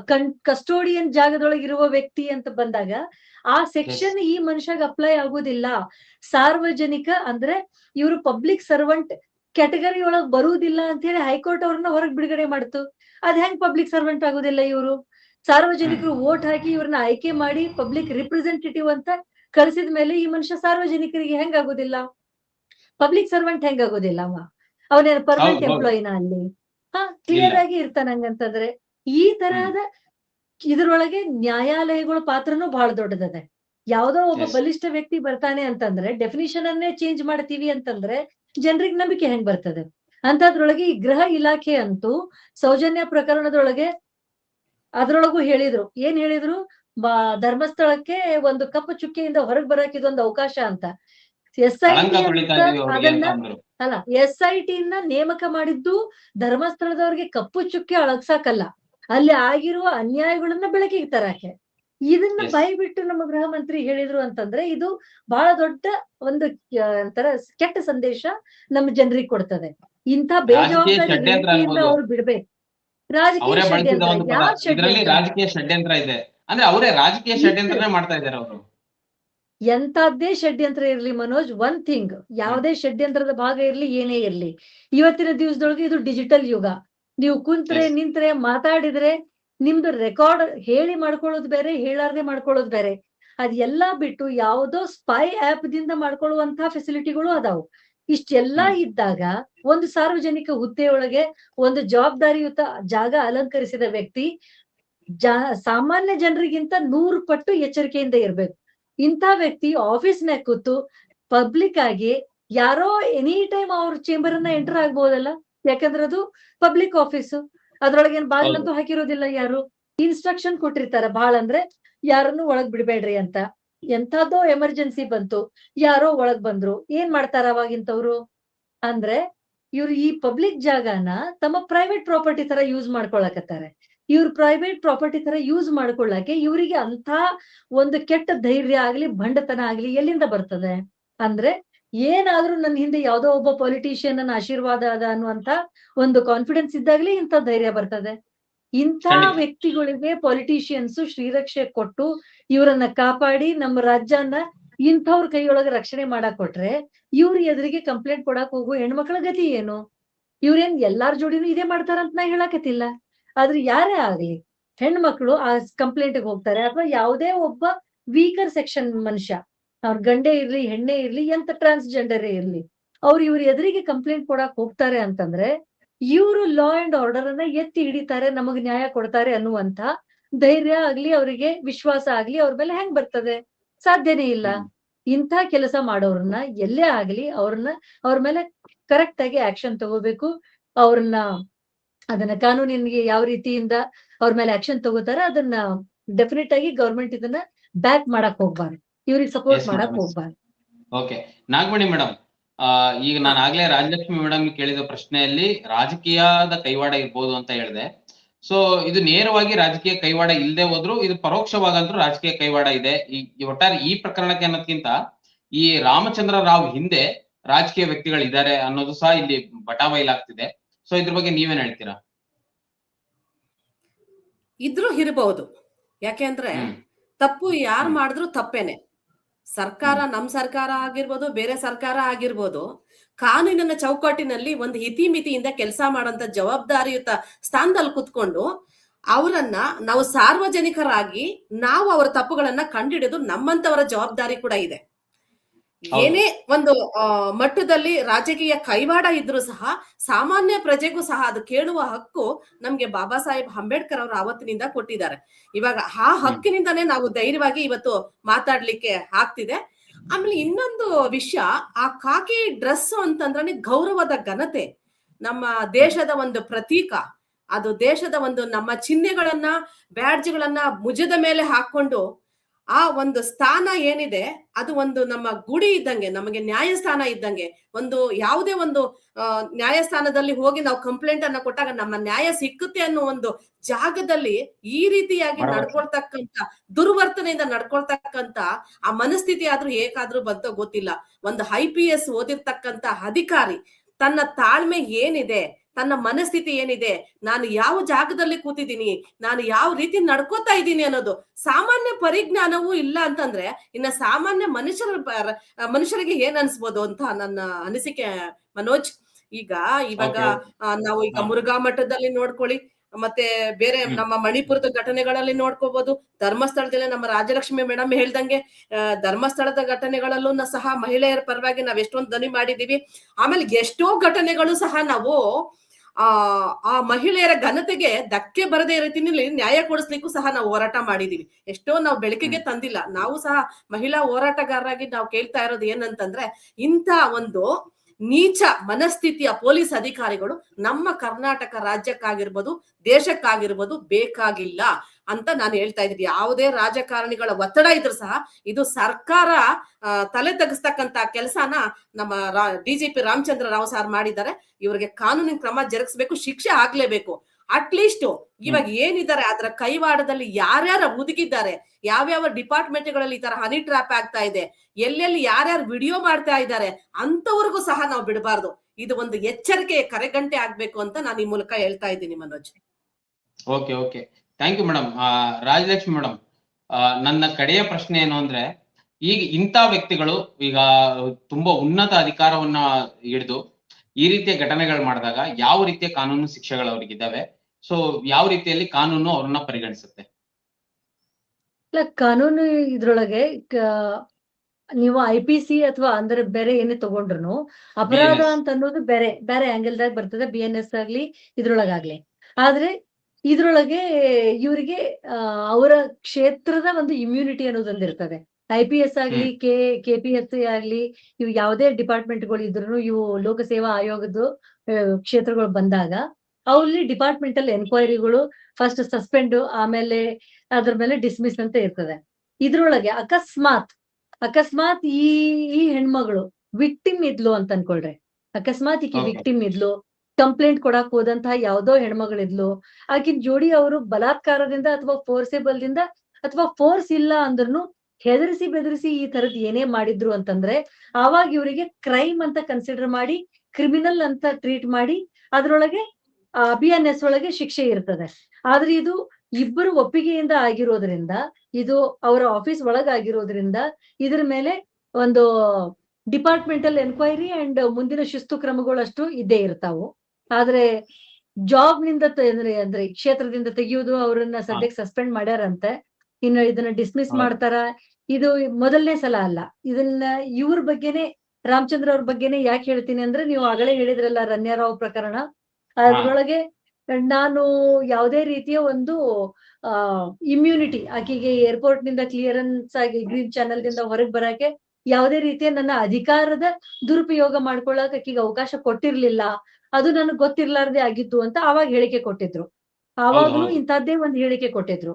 Speaker 2: ಕನ್ ಕಸ್ಟೋಡಿಯನ್ ಜಾಗದೊಳಗಿರುವ ವ್ಯಕ್ತಿ ಅಂತ ಬಂದಾಗ ಆ ಸೆಕ್ಷನ್ ಈ ಮನುಷ್ಯಗೆ ಅಪ್ಲೈ ಆಗೋದಿಲ್ಲ. ಸಾರ್ವಜನಿಕ ಅಂದ್ರೆ ಇವರು ಪಬ್ಲಿಕ್ ಸರ್ವೆಂಟ್ ಕ್ಯಾಟಗರಿ ಒಳಗ್ ಬರುವುದಿಲ್ಲ ಅಂತ ಹೇಳಿ ಹೈಕೋರ್ಟ್ ಅವ್ರನ್ನ ಹೊರಗ್ ಬಿಡುಗಡೆ ಮಾಡ್ತು. ಅದ್ ಹೆಂಗ್ ಪಬ್ಲಿಕ್ ಸರ್ವೆಂಟ್ ಆಗೋದಿಲ್ಲ ಇವರು? ಸಾರ್ವಜನಿಕರು ವೋಟ್ ಹಾಕಿ ಇವ್ರನ್ನ ಆಯ್ಕೆ ಮಾಡಿ ಪಬ್ಲಿಕ್ ರಿಪ್ರೆಸೆಂಟೇಟಿವ್ ಅಂತ ಕರೆಸಿದ ಮೇಲೆ ಈ ಮನುಷ್ಯ ಸಾರ್ವಜನಿಕರಿಗೆ ಹೆಂಗ್ ಆಗುದಿಲ್ಲ? ಪಬ್ಲಿಕ್ ಸರ್ವೆಂಟ್ ಹೆಂಗ್ ಆಗುದಿಲ್ಲ ಅವ? ಅವನೇನು ಪರ್ಮನೆಂಟ್. ಎಂಪ್ಲಾಯಿನ ಅಲ್ಲಿ? ಹಾ ಕ್ಲಿಯರ್. ಆಗಿ ಇರ್ತಾನ ಹಂಗಂತಂದ್ರೆ ಈ ತರಹದ ಇದರೊಳಗೆ ನ್ಯಾಯಾಲಯಗಳ ಪಾತ್ರನೂ ಬಹಳ ದೊಡ್ಡದದೆ. ಯಾವ್ದೋ ಒಬ್ಬ ಬಲಿಷ್ಠ ವ್ಯಕ್ತಿ ಬರ್ತಾನೆ ಅಂತಂದ್ರೆ ಡೆಫಿನಿಷನ್ ಅನ್ನೇ ಚೇಂಜ್ ಮಾಡ್ತೀವಿ ಅಂತಂದ್ರೆ ಜನರಿಗೆ ನಂಬಿಕೆ ಹೆಂಗ್ ಬರ್ತದೆ? ಅಂತದ್ರೊಳಗೆ ಈ ಗೃಹ ಇಲಾಖೆ ಅಂತೂ ಸೌಜನ್ಯ ಪ್ರಕರಣದೊಳಗೆ ಅದ್ರೊಳಗೂ ಹೇಳಿದ್ರು. ಏನ್ ಹೇಳಿದ್ರು? ಧರ್ಮಸ್ಥಳಕ್ಕೆ ಒಂದು ಕಪ್ಪು ಚುಕ್ಕೆಯಿಂದ ಹೊರಗ್ ಬರಕ್ ಇದೊಂದು ಅವಕಾಶ ಅಂತ. ಎಸ್ ಐ
Speaker 1: ಟಿ
Speaker 2: ಅದನ್ನ ಅಲ್ಲ ಎಸ್ ಐ ಟಿನ ನೇಮಕ ಮಾಡಿದ್ದು ಧರ್ಮಸ್ಥಳದವ್ರಿಗೆ ಕಪ್ಪು ಚುಕ್ಕೆ ಅಳಗ್ಸಾಕಲ್ಲ. ಅಲ್ಲಿ ಆಗಿರುವ ಅನ್ಯಾಯಗಳನ್ನ ಬೆಳಕಿಗೆ ತರಾಕೆ. ಇದನ್ನ. ಬಿಟ್ಟು ನಮ್ಮ ಗೃಹ ಮಂತ್ರಿ ಹೇಳಿದ್ರು ಅಂತಂದ್ರೆ ಇದು ಬಹಳ ದೊಡ್ಡ ಒಂದು ಒಂಥರ ಕೆಟ್ಟ ಸಂದೇಶ ನಮ್ಮ ಜನರಿಗೆ ಕೊಡ್ತದೆ. ಇಂಥ ಬೇಜವಾಬ್ದಾರಿ ಅವ್ರು ಬಿಡ್ಬೇಕು. ರಾಜಕೀಯ ಯಾವ ಷಡ್ಯಂತ್ರ
Speaker 1: ರಾಜಕೀಯ ಷಡ್ಯಂತ್ರ ಇದೆ. ಅಂದ್ರೆ ಅವರೇ ರಾಜಕೀಯ ಷಡ್ಯಂತ್ರನೇ ಮಾಡ್ತಾ ಇದ್ದಾರೆ ಅವರು.
Speaker 2: ಎಂತದ್ದೇ ಷಡ್ಯಂತ್ರ ಇರ್ಲಿ ಮನೋಜ್ ಒನ್ ಥಿಂಗ್ ಯಾವುದೇ ಷಡ್ಯಂತ್ರದ ಭಾಗ ಇರ್ಲಿ ಏನೇ ಇರ್ಲಿ. ಇವತ್ತಿನ ದಿವಸದೊಳಗೆ ಇದು ಡಿಜಿಟಲ್ ಯುಗ. ನೀವು ಕುಂತ್ರೆ. ನಿಂತ್ರೆ ಮಾತಾಡಿದ್ರೆ ನಿಮ್ದು ರೆಕಾರ್ಡ್ ಹೇಳಿ ಮಾಡ್ಕೊಳ್ಳೋದು ಬೇರೆ ಹೇಳಾರ್ದೆ ಮಾಡ್ಕೊಳ್ಳೋದು ಬೇರೆ. ಅದೆಲ್ಲಾ ಬಿಟ್ಟು ಯಾವುದೋ ಸ್ಪೈ ಆಪ್ ದಿಂದ ಮಾಡ್ಕೊಳ್ಳುವಂತಹ ಫೆಸಿಲಿಟಿಗಳು ಅದಾವು. ಇಷ್ಟೆಲ್ಲಾ ಇದ್ದಾಗ ಒಂದು ಸಾರ್ವಜನಿಕ ಹುದ್ದೆಯೊಳಗೆ ಒಂದು ಜವಾಬ್ದಾರಿಯುತ ಜಾಗ ಅಲಂಕರಿಸಿದ ವ್ಯಕ್ತಿ ಜಾ ಸಾಮಾನ್ಯ ಜನರಿಗಿಂತ ನೂರು ಪಟ್ಟು ಎಚ್ಚರಿಕೆಯಿಂದ ಇರ್ಬೇಕು. ಇಂಥ ವ್ಯಕ್ತಿ ಆಫೀಸ್ನಾಗ ಕೂತು ಪಬ್ಲಿಕ್ ಆಗಿ ಯಾರೋ ಎನಿ ಟೈಮ್ ಅವ್ರ ಚೇಂಬರ್ ಅನ್ನ ಎಂಟರ್ ಆಗ್ಬೋದಲ್ಲ? ಯಾಕಂದ್ರೆ ಅದು ಪಬ್ಲಿಕ್ ಆಫೀಸ್ ಅದ್ರೊಳಗೇನ್ ಬಾಗಿಲಂತೂ ಹಾಕಿರೋದಿಲ್ಲ ಯಾರು. ಇನ್ಸ್ಟ್ರಕ್ಷನ್ ಕೊಟ್ಟಿರ್ತಾರ ಬಹಳ ಅಂದ್ರೆ ಯಾರನ್ನು ಒಳಗ್ ಬಿಡ್ಬೇಡ್ರಿ ಅಂತ. ಎಂಥದ್ದೋ ಎಮರ್ಜೆನ್ಸಿ ಬಂತು. ಯಾರೋ ಒಳಗ್ ಬಂದ್ರು. ಏನ್ ಮಾಡ್ತಾರ ಅವಾಗಿಂತವ್ರು? ಅಂದ್ರೆ ಇವ್ರು ಈ ಪಬ್ಲಿಕ್ ಜಾಗನ ತಮ್ಮ ಪ್ರೈವೇಟ್ ಪ್ರಾಪರ್ಟಿ ತರ ಯೂಸ್ ಮಾಡ್ಕೊಳಕತ್ತಾರೆ. ಇವ್ರ ಪ್ರೈವೇಟ್ ಪ್ರಾಪರ್ಟಿ ತರ ಯೂಸ್ ಮಾಡ್ಕೊಳ್ಳಕ್ಕೆ ಇವರಿಗೆ ಅಂತ ಒಂದು ಕೆಟ್ಟ ಧೈರ್ಯ ಆಗ್ಲಿ ಭಂಡತನ ಆಗ್ಲಿ ಎಲ್ಲಿಂದ ಬರ್ತದೆ? ಅಂದ್ರೆ ಏನಾದ್ರೂ ನನ್ನ ಹಿಂದೆ ಯಾವ್ದೋ ಒಬ್ಬ ಪೊಲಿಟಿಷಿಯನ್ ನನ್ನ ಆಶೀರ್ವಾದ ಅದ ಅನ್ನುವಂತ ಒಂದು ಕಾನ್ಫಿಡೆನ್ಸ್ ಇದ್ದಾಗ್ಲಿ ಇಂಥ ಧೈರ್ಯ ಬರ್ತದೆ. ಇಂಥ. ವ್ಯಕ್ತಿಗಳಿಗೆ ಪೊಲಿಟಿಷಿಯನ್ಸ್ ಶ್ರೀರಕ್ಷೆ ಕೊಟ್ಟು ಇವರನ್ನ ಕಾಪಾಡಿ ನಮ್ಮ ರಾಜ್ಯನ ಇಂಥವ್ರ ಕೈಯೊಳಗೆ ರಕ್ಷಣೆ ಮಾಡಾಕ್ ಕೊಟ್ರೆ ಇವ್ರ ಎದುರಿಗೆ ಕಂಪ್ಲೇಂಟ್ ಕೊಡಕ್ ಹೋಗು ಹೆಣ್ಮಕ್ಳ ಗತಿ ಏನು? ಇವ್ರೇನ್ ಎಲ್ಲಾರ್ ಜೋಡಿನೂ ಇದೇ ಮಾಡ್ತಾರಂತ ನಾ ಹೇಳಕತ್ತಿಲ್ಲ. ಆದ್ರೆ ಯಾರೇ ಆಗ್ಲಿ ಹೆಣ್ಮಕ್ಳು ಆ ಕಂಪ್ಲೇಂಟ್ ಹೋಗ್ತಾರೆ. ಅಥವಾ ಯಾವುದೇ ಒಬ್ಬ ವೀಕರ್ ಸೆಕ್ಷನ್ ಮನುಷ್ಯ ಅವ್ರ ಗಂಡೆ ಇರ್ಲಿ ಹೆಣ್ಣೆ ಇರ್ಲಿ ಎಂತ ಟ್ರಾನ್ಸ್ಜೆಂಡರ್ ಇರ್ಲಿ. ಅವ್ರು ಇವ್ರ ಎದುರಿಗೆ ಕಂಪ್ಲೇಂಟ್ ಕೊಡಕ್ ಹೋಗ್ತಾರೆ ಅಂತಂದ್ರೆ ಇವರು ಲಾ ಅಂಡ್ ಆರ್ಡರ್ ಅನ್ನ ಎತ್ತಿ ಹಿಡಿತಾರೆ ನಮಗ್ ನ್ಯಾಯ ಕೊಡ್ತಾರೆ ಅನ್ನುವಂತ ಧೈರ್ಯ ಆಗ್ಲಿ ಅವರಿಗೆ ವಿಶ್ವಾಸ ಆಗ್ಲಿ ಅವ್ರ ಮೇಲೆ ಹೆಂಗ್ ಬರ್ತದೆ? ಸಾಧ್ಯನೇ ಇಲ್ಲ. ಇಂಥ ಕೆಲಸ ಮಾಡೋರನ್ನ ಎಲ್ಲೇ ಆಗ್ಲಿ ಅವ್ರನ್ನ ಅವ್ರ ಮೇಲೆ ಕರೆಕ್ಟ್ ಆಗಿ ಆಕ್ಷನ್ ತಗೋಬೇಕು. ಅವ್ರನ್ನ ಅದನ್ನ ಕಾನೂನಿನಿಗೆ ಯಾವ ರೀತಿಯಿಂದ ಅವ್ರ ಮೇಲೆ ಆಕ್ಷನ್ ತಗೋತಾರ ಅದನ್ನ ಡೆಫಿನೆಟ್ ಆಗಿ ಗೌರ್ಮೆಂಟ್ ಇದನ್ನ ಬ್ಯಾಕ್ ಮಾಡಕ್ ಹೋಗ್ಬಾರ್ದು. ಇವ್ರಿಗೆ ಸಪೋರ್ಟ್ ಮಾಡಕ್ ಹೋಗ್ಬಾರ್ದು.
Speaker 1: ಓಕೆ ನಾಗಮಣಿ ಮೇಡಮ್ ಈಗ ನಾನು ಆಗ್ಲೇ ರಾಜಲಕ್ಷ್ಮಿ ಮೇಡಮ್ ಕೇಳಿದ ಪ್ರಶ್ನೆಯಲ್ಲಿ ರಾಜಕೀಯದ ಕೈವಾಡ ಇರ್ಬೋದು ಅಂತ ಹೇಳಿದೆ. ಸೊ ಇದು ನೇರವಾಗಿ ರಾಜಕೀಯ ಕೈವಾಡ ಇಲ್ಲದೆ ಹೋದ್ರು ಇದು ಪರೋಕ್ಷವಾಗಂತೂ ರಾಜಕೀಯ ಕೈವಾಡ ಇದೆ. ಈ ಒಟ್ಟಾರೆ ಈ ಪ್ರಕರಣಕ್ಕೆ ಅನ್ನೋದ್ಕಿಂತ ಈ ರಾಮಚಂದ್ರ ರಾವ್ ಹಿಂದೆ ರಾಜಕೀಯ ವ್ಯಕ್ತಿಗಳು ಇದ್ದಾರೆ ಅನ್ನೋದು ಸಹ ಇಲ್ಲಿ ಬಟಾಬೈಲಾಗ್ತಿದೆ ಸೊ ಇದ್ರ ಬಗ್ಗೆ ನೀವೇನ್ ಹೇಳ್ತೀರಾ?
Speaker 3: ಇದ್ರೂ ಇರಬಹುದು ಯಾಕೆಂದ್ರೆ. ತಪ್ಪು ಯಾರು ಮಾಡಿದ್ರು ತಪ್ಪೇನೆ. ಸರ್ಕಾರ ನಮ್ ಸರ್ಕಾರ ಆಗಿರ್ಬೋದು ಬೇರೆ ಸರ್ಕಾರ ಆಗಿರ್ಬೋದು ಕಾನೂನಿನ ಚೌಕಟ್ಟಿನಲ್ಲಿ ಒಂದು ಇತಿಮಿತಿಯಿಂದ ಕೆಲಸ ಮಾಡೋಂತ ಜವಾಬ್ದಾರಿಯುತ ಸ್ಥಾನದಲ್ಲಿ ಕುತ್ಕೊಂಡು ಅವರನ್ನ ನಾವು ಸಾರ್ವಜನಿಕರಾಗಿ ನಾವು ಅವರ ತಪ್ಪುಗಳನ್ನ ಕಂಡಿಡಿದು ನಮ್ಮಂತವರ ಜವಾಬ್ದಾರಿ ಕೂಡ ಇದೆ. ಏನೇ ಒಂದು ಮಟ್ಟದಲ್ಲಿ ರಾಜಕೀಯ ಕೈವಾಡ ಇದ್ರೂ ಸಹ ಸಾಮಾನ್ಯ ಪ್ರಜೆಗೂ ಸಹ ಅದು ಕೇಳುವ ಹಕ್ಕು ನಮ್ಗೆ ಬಾಬಾ ಸಾಹೇಬ್ ಅಂಬೇಡ್ಕರ್ ಅವರು ಅವತ್ತಿನಿಂದ ಕೊಟ್ಟಿದ್ದಾರೆ. ಇವಾಗ ಆ ಹಕ್ಕಿನಿಂದಾನೇ ನಾವು ಧೈರ್ಯವಾಗಿ ಇವತ್ತು ಮಾತಾಡ್ಲಿಕ್ಕೆ ಆಗ್ತಿದೆ. ಆಮೇಲೆ ಇನ್ನೊಂದು ವಿಷಯ ಆ ಕಾಕಿ ಡ್ರೆಸ್ ಅಂತಂದ್ರೆ ಗೌರವದ ಘನತೆ. ನಮ್ಮ ದೇಶದ ಒಂದು ಪ್ರತೀಕ. ಅದು ದೇಶದ ಒಂದು ನಮ್ಮ ಚಿಹ್ನೆಗಳನ್ನ ಬ್ಯಾಡ್ಜ್ಗಳನ್ನ ಮುಜದ ಮೇಲೆ ಹಾಕೊಂಡು ಆ ಒಂದು ಸ್ಥಾನ ಏನಿದೆ ಅದು ಒಂದು ನಮ್ಮ ಗುಡಿ ಇದ್ದಂಗೆ ನಮಗೆ ನ್ಯಾಯಸ್ಥಾನ ಇದ್ದಂಗೆ ಒಂದು ಯಾವುದೇ ಒಂದು ನ್ಯಾಯಸ್ಥಾನದಲ್ಲಿ ಹೋಗಿ ನಾವು ಕಂಪ್ಲೇಂಟ್ ಅನ್ನ ಕೊಟ್ಟಾಗ ನಮ್ಮ ನ್ಯಾಯ ಸಿಕ್ಕುತ್ತೆ ಅನ್ನೋ ಒಂದು ಜಾಗದಲ್ಲಿ ಈ ರೀತಿಯಾಗಿ. ನಡ್ಕೊಳ್ತಕ್ಕಂತ ದುರ್ವರ್ತನೆಯಿಂದ ನಡ್ಕೊಳ್ತಕ್ಕಂತ ಆ ಮನಸ್ಥಿತಿ ಆದ್ರೂ ಹೇಗಾದ್ರೂ ಬಂತೋ ಗೊತ್ತಿಲ್ಲ ಒಂದು ಐ ಪಿ ಎಸ್ ಓದಿರ್ತಕ್ಕಂತ ಅಧಿಕಾರಿ ತನ್ನ ತಾಳ್ಮೆ ಏನಿದೆ ತನ್ನ ಮನಸ್ಥಿತಿ ಏನಿದೆ ನಾನು ಯಾವ ಜಾಗದಲ್ಲಿ ಕೂತಿದ್ದೀನಿ ನಾನು ಯಾವ ರೀತಿ ನಡ್ಕೋತಾ ಇದ್ದೀನಿ ಅನ್ನೋದು ಸಾಮಾನ್ಯ ಪರಿಜ್ಞಾನವೂ ಇಲ್ಲ ಅಂತಂದ್ರೆ ಇನ್ನ ಸಾಮಾನ್ಯ ಮನುಷ್ಯರ ಮನುಷ್ಯರಿಗೆ ಏನ್ ಅನ್ಸ್ಬೋದು ಅಂತ ನನ್ನ ಅನಿಸಿಕೆ ಮನೋಜ್ ಈಗ ಇವಾಗ. ನಾವು ಈಗ. ಮುರುಘಾ ಮಠದಲ್ಲಿ ನೋಡ್ಕೊಳ್ಳಿ ಮತ್ತೆ ಬೇರೆ ನಮ್ಮ ಮಣಿಪುರದ ಘಟನೆಗಳಲ್ಲಿ ನೋಡ್ಕೋಬಹುದು ಧರ್ಮಸ್ಥಳದಲ್ಲಿ ನಮ್ಮ ರಾಜಲಕ್ಷ್ಮಿ ಮೇಡಮ್ ಹೇಳ್ದಂಗೆ ಧರ್ಮಸ್ಥಳದ ಘಟನೆಗಳಲ್ಲೂ ಸಹ ಮಹಿಳೆಯರ ಪರವಾಗಿ ನಾವ್ ಎಷ್ಟೊಂದು ಧ್ವನಿ ಮಾಡಿದೀವಿ. ಆಮೇಲೆ ಎಷ್ಟೋ ಘಟನೆಗಳು ಸಹ ನಾವು ಆ ಆ ಮಹಿಳೆಯರ ಘನತೆಗೆ ಧಕ್ಕೆ ಬರದೇ ರೀತಿಯಲ್ಲಿ ನ್ಯಾಯ ಕೊಡಿಸ್ಲಿಕ್ಕೂ ಸಹ ನಾವು ಹೋರಾಟ ಮಾಡಿದೀವಿ. ಎಷ್ಟೋ ನಾವು ಬೆಳಕಿಗೆ ತಂದಿಲ್ಲ. ನಾವು ಸಹ ಮಹಿಳಾ ಹೋರಾಟಗಾರರಾಗಿ ನಾವು ಕೇಳ್ತಾ ಇರೋದು ಏನಂತಂದ್ರೆ ಇಂಥ ಒಂದು ನೀಚ ಮನಸ್ಥಿತಿಯ ಪೊಲೀಸ್ ಅಧಿಕಾರಿಗಳು ನಮ್ಮ ಕರ್ನಾಟಕ ರಾಜ್ಯಕ್ಕಾಗಿರ್ಬೋದು, ದೇಶಕ್ಕಾಗಿರ್ಬೋದು ಬೇಕಾಗಿಲ್ಲ ಅಂತ ನಾನು ಹೇಳ್ತಾ ಇದ್ದೀನಿ. ಯಾವುದೇ ರಾಜಕಾರಣಿಗಳ ಒತ್ತಡ ಇದ್ರು ಸಹ ಇದು ಸರ್ಕಾರ ತಲೆ ತಗ್ಸ್ತಕ್ಕಂತ ಕೆಲಸನ ನಮ್ಮ ಡಿಜಿಪಿ ರಾಮಚಂದ್ರ ರಾವ್ ಸಾರ್ ಮಾಡಿದ್ದಾರೆ. ಇವರಿಗೆ ಕಾನೂನಿನ ಕ್ರಮ ಜರುಗಿಸ್ಬೇಕು, ಶಿಕ್ಷೆ ಆಗ್ಲೇಬೇಕು. ಅಟ್ಲೀಸ್ಟ್ ಇವಾಗ ಏನಿದ್ದಾರೆ ಅದರ ಕೈವಾಡದಲ್ಲಿ ಯಾರ್ಯಾರ ಹುದುಗಿದ್ದಾರೆ ಯಾವ್ಯಾವ ಡಿಪಾರ್ಟ್ಮೆಂಟ್ಗಳಲ್ಲಿ ಈ ತರ ಹನಿ ಟ್ರಾಪ್ ಆಗ್ತಾ ಇದೆ ಎಲ್ಲೆಲ್ಲಿ ಯಾರ್ಯಾರು ವಿಡಿಯೋ ಮಾಡ್ತಾ ಇದ್ದಾರೆ ಅಂತವ್ರಿಗೂ ಸಹ ನಾವು ಬಿಡಬಾರ್ದು. ಇದು ಒಂದು ಎಚ್ಚರಿಕೆ ಕರೆಗಂಟೆ ಆಗ್ಬೇಕು ಅಂತ ನಾನು ಈ ಮೂಲಕ ಹೇಳ್ತಾ ಇದ್ದೀನಿ Manoj.
Speaker 1: Okay okay thank you madam Rajalakshmi madam ನನ್ನ ಕಡೆಯ ಪ್ರಶ್ನೆ ಏನು ಅಂದ್ರೆ ಈಗ ಇಂಥ ವ್ಯಕ್ತಿಗಳು ಈಗ ತುಂಬಾ ಉನ್ನತ ಅಧಿಕಾರವನ್ನ ಹಿಡಿದು ಈ ರೀತಿಯ ಘಟನೆಗಳು ಮಾಡಿದಾಗ ಯಾವ ರೀತಿಯ ಕಾನೂನು ಶಿಕ್ಷೆಗಳು ಅವ್ರಿಗಿದ್ದಾವೆ? ಸೊ ಯಾವ ರೀತಿಯಲ್ಲಿ ಕಾನೂನು ಅವ್ರನ್ನ ಪರಿಗಣಿಸುತ್ತೆ?
Speaker 2: ಇಲ್ಲ ಕಾನೂನು ಇದ್ರೊಳಗೆ ನೀವು ಐ ಪಿ ಸಿ ಅಥವಾ ಅಂದ್ರೆ ಬೇರೆ ಏನೇ ತಗೊಂಡ್ರು ಅಪರಾಧ ಅಂತ ಅನ್ನೋದು ಬೇರೆ ಬೇರೆ ಆಂಗಲ್ ದಾಗ ಬರ್ತದೆ ಬಿ ಎನ್ ಎಸ್ ಆಗ್ಲಿ ಇದ್ರೊಳಗಾಗ್ಲಿ. ಆದ್ರೆ ಇದ್ರೊಳಗೆ ಇವರಿಗೆ ಅವರ ಕ್ಷೇತ್ರದ ಒಂದು ಇಮ್ಯುನಿಟಿ ಅನ್ನೋದೊಂದಿರ್ತದೆ ಐ ಪಿ ಎಸ್ ಆಗ್ಲಿ K K P S C ಆಗ್ಲಿ ಇವು ಯಾವುದೇ ಡಿಪಾರ್ಟ್ಮೆಂಟ್ಗಳು ಇದ್ರು ಇವು ಲೋಕಸೇವಾ ಆಯೋಗದ ಕ್ಷೇತ್ರಗಳು ಬಂದಾಗ ಅಲ್ಲಿ ಡಿಪಾರ್ಟ್ಮೆಂಟಲ್ ಎನ್ಕ್ವೈರಿಗಳು ಫಸ್ಟ್ ಸಸ್ಪೆಂಡ್ ಆಮೇಲೆ ಅದ್ರ ಮೇಲೆ ಡಿಸ್ಮಿಸ್ ಅಂತ ಇರ್ತದೆ. ಇದ್ರೊಳಗೆ ಅಕಸ್ಮಾತ್ ಅಕಸ್ಮಾತ್ ಈ ಈ ಹೆಣ್ಮಗಳು ವಿಕ್ಟಿಮ್ ಇದ್ಲು ಅಂತ ಅನ್ಕೊಳ್ರಿ. ಅಕಸ್ಮಾತ್ ಈಕಿ ವಿಕ್ಟಿಮ್ ಇದ್ಲು ಕಂಪ್ಲೇಂಟ್ ಕೊಡಕ್ ಹೋದಂತಹ ಯಾವ್ದೋ ಹೆಣ್ಮಗಳಿದ್ಲು ಆಕಿನ್ ಜೋಡಿ ಅವರು ಬಲಾತ್ಕಾರದಿಂದ ಅಥವಾ ಫೋರ್ಸೇಬಲ್ ದಿಂದ ಅಥವಾ ಫೋರ್ಸ್ ಇಲ್ಲ ಅಂದ್ರೂ ಹೆದರಿಸಿ ಬೆದರಿಸಿ ಈ ತರದ್ ಏನೇ ಮಾಡಿದ್ರು ಅಂತಂದ್ರೆ ಆವಾಗ ಇವರಿಗೆ ಕ್ರೈಮ್ ಅಂತ ಕನ್ಸಿಡರ್ ಮಾಡಿ ಕ್ರಿಮಿನಲ್ ಅಂತ ಟ್ರೀಟ್ ಮಾಡಿ ಅದ್ರೊಳಗೆ ಬಿ ಎನ್ ಎಸ್ ಒಳಗೆ ಶಿಕ್ಷೆ ಇರ್ತದೆ. ಆದ್ರೆ ಇದು ಇಬ್ಬರು ಒಪ್ಪಿಗೆಯಿಂದ ಆಗಿರೋದ್ರಿಂದ ಇದು ಅವರ ಆಫೀಸ್ ಒಳಗಾಗಿರೋದ್ರಿಂದ ಇದ್ರ ಮೇಲೆ ಒಂದು ಡಿಪಾರ್ಟ್ಮೆಂಟಲ್ ಎನ್ಕ್ವೈರಿ ಅಂಡ್ ಮುಂದಿನ ಶಿಸ್ತು ಕ್ರಮಗಳಷ್ಟು ಇದ್ದೇ ಇರ್ತಾವು. ಆದ್ರೆ ಜಾಬ್ನಿಂದ ಅಂದ್ರೆ ಅಂದ್ರೆ ಕ್ಷೇತ್ರದಿಂದ ತೆಗೆಯುವುದು ಅವರನ್ನ ಸದ್ಯಕ್ಕೆ ಸಸ್ಪೆಂಡ್ ಮಾಡ್ಯಾರಂತೆ. ಇನ್ನು ಇದನ್ನ ಡಿಸ್ಮಿಸ್. ಮಾಡ್ತಾರ. ಇದು ಮೊದಲನೇ ಸಲ ಅಲ್ಲ. ಇದನ್ನ ಇವ್ರ ಬಗ್ಗೆನೆ ರಾಮಚಂದ್ರ ಅವ್ರ ಬಗ್ಗೆನೆ ಯಾಕೆ ಹೇಳ್ತೀನಿ ಅಂದ್ರೆ ನೀವು ಆಗಲೇ ಹೇಳಿದ್ರಲ್ಲ ರನ್ಯಾರಾವ್ ಪ್ರಕರಣ. ಅದ್ರೊಳಗೆ ನಾನು ಯಾವುದೇ ರೀತಿಯ ಒಂದು ಆ ಇಮ್ಯುನಿಟಿ ಆಕೆಗೆ ಏರ್ಪೋರ್ಟ್ನಿಂದ ಕ್ಲಿಯರೆನ್ಸ್ ಆಗಿ ಗ್ರೀನ್ ಚಾನೆಲ್ ದಿಂದ ಹೊರಗೆ ಬರಕ್ಕೆ ಯಾವುದೇ ರೀತಿಯ ನನ್ನ ಅಧಿಕಾರದ ದುರುಪಯೋಗ ಮಾಡ್ಕೊಳ್ಳಕ್ ಆಕಿಗೆ ಅವಕಾಶ ಕೊಟ್ಟಿರ್ಲಿಲ್ಲ ಅದು ನನಗೆ ಗೊತ್ತಿರ್ಲಾರ್ದೆ ಆಗಿತ್ತು ಅಂತ ಅವಾಗ ಹೇಳಿಕೆ ಕೊಟ್ಟಿದ್ರು ಆವಾಗ್ಲೂ
Speaker 1: ಹೌದು.
Speaker 2: ಇಂಥದ್ದೇ ಒಂದು ಹೇಳಿಕೆ ಕೊಟ್ಟಿದ್ರು.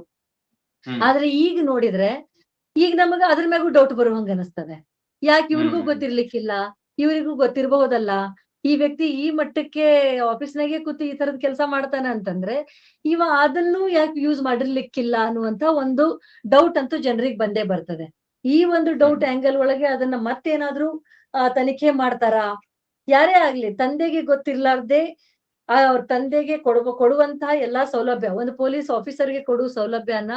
Speaker 2: ಆದ್ರೆ ಈಗ ನೋಡಿದ್ರೆ ಈಗ ನಮಗ ಅದ್ರ ಮ್ಯಾಗೂ ಡೌಟ್ ಬರುವಂಗ ಅನಿಸ್ತದೆ ಯಾಕೆ ಇವ್ರಿಗೂ. ಗೊತ್ತಿರ್ಲಿಕ್ಕಿಲ್ಲ ಇವರಿಗೂ ಗೊತ್ತಿರಬಹುದಲ್ಲ ಈ ವ್ಯಕ್ತಿ ಈ ಮಟ್ಟಕ್ಕೆ ಆಫೀಸ್ನಾಗೆ ಕೂತು ಈ ತರದ ಕೆಲಸ ಮಾಡ್ತಾನೆ ಅಂತಂದ್ರೆ ಇವ ಅದನ್ನು ಯಾಕೆ ಯೂಸ್ ಮಾಡಿರ್ಲಿಕ್ಕಿಲ್ಲ ಅನ್ನುವಂತ ಒಂದು ಡೌಟ್ ಅಂತೂ ಜನರಿಗೆ ಬಂದೇ ಬರ್ತದೆ. ಈ ಒಂದು ಡೌಟ್ ಆಂಗಲ್ ಒಳಗೆ ಅದನ್ನ ಮತ್ತೇನಾದ್ರೂ ಆ, ತನಿಖೆ ಮಾಡ್ತಾರಾ? ಯಾರೇ ಆಗ್ಲಿ ತಂದೆಗೆ ಗೊತ್ತಿರ್ಲಾರ್ದೆ ಆ ಅವ್ರ ತಂದೆಗೆ ಕೊಡುವ ಕೊಡುವಂತಹ ಎಲ್ಲಾ ಸೌಲಭ್ಯ ಒಂದು ಪೊಲೀಸ್ ಆಫೀಸರ್ಗೆ ಕೊಡುವ ಸೌಲಭ್ಯನ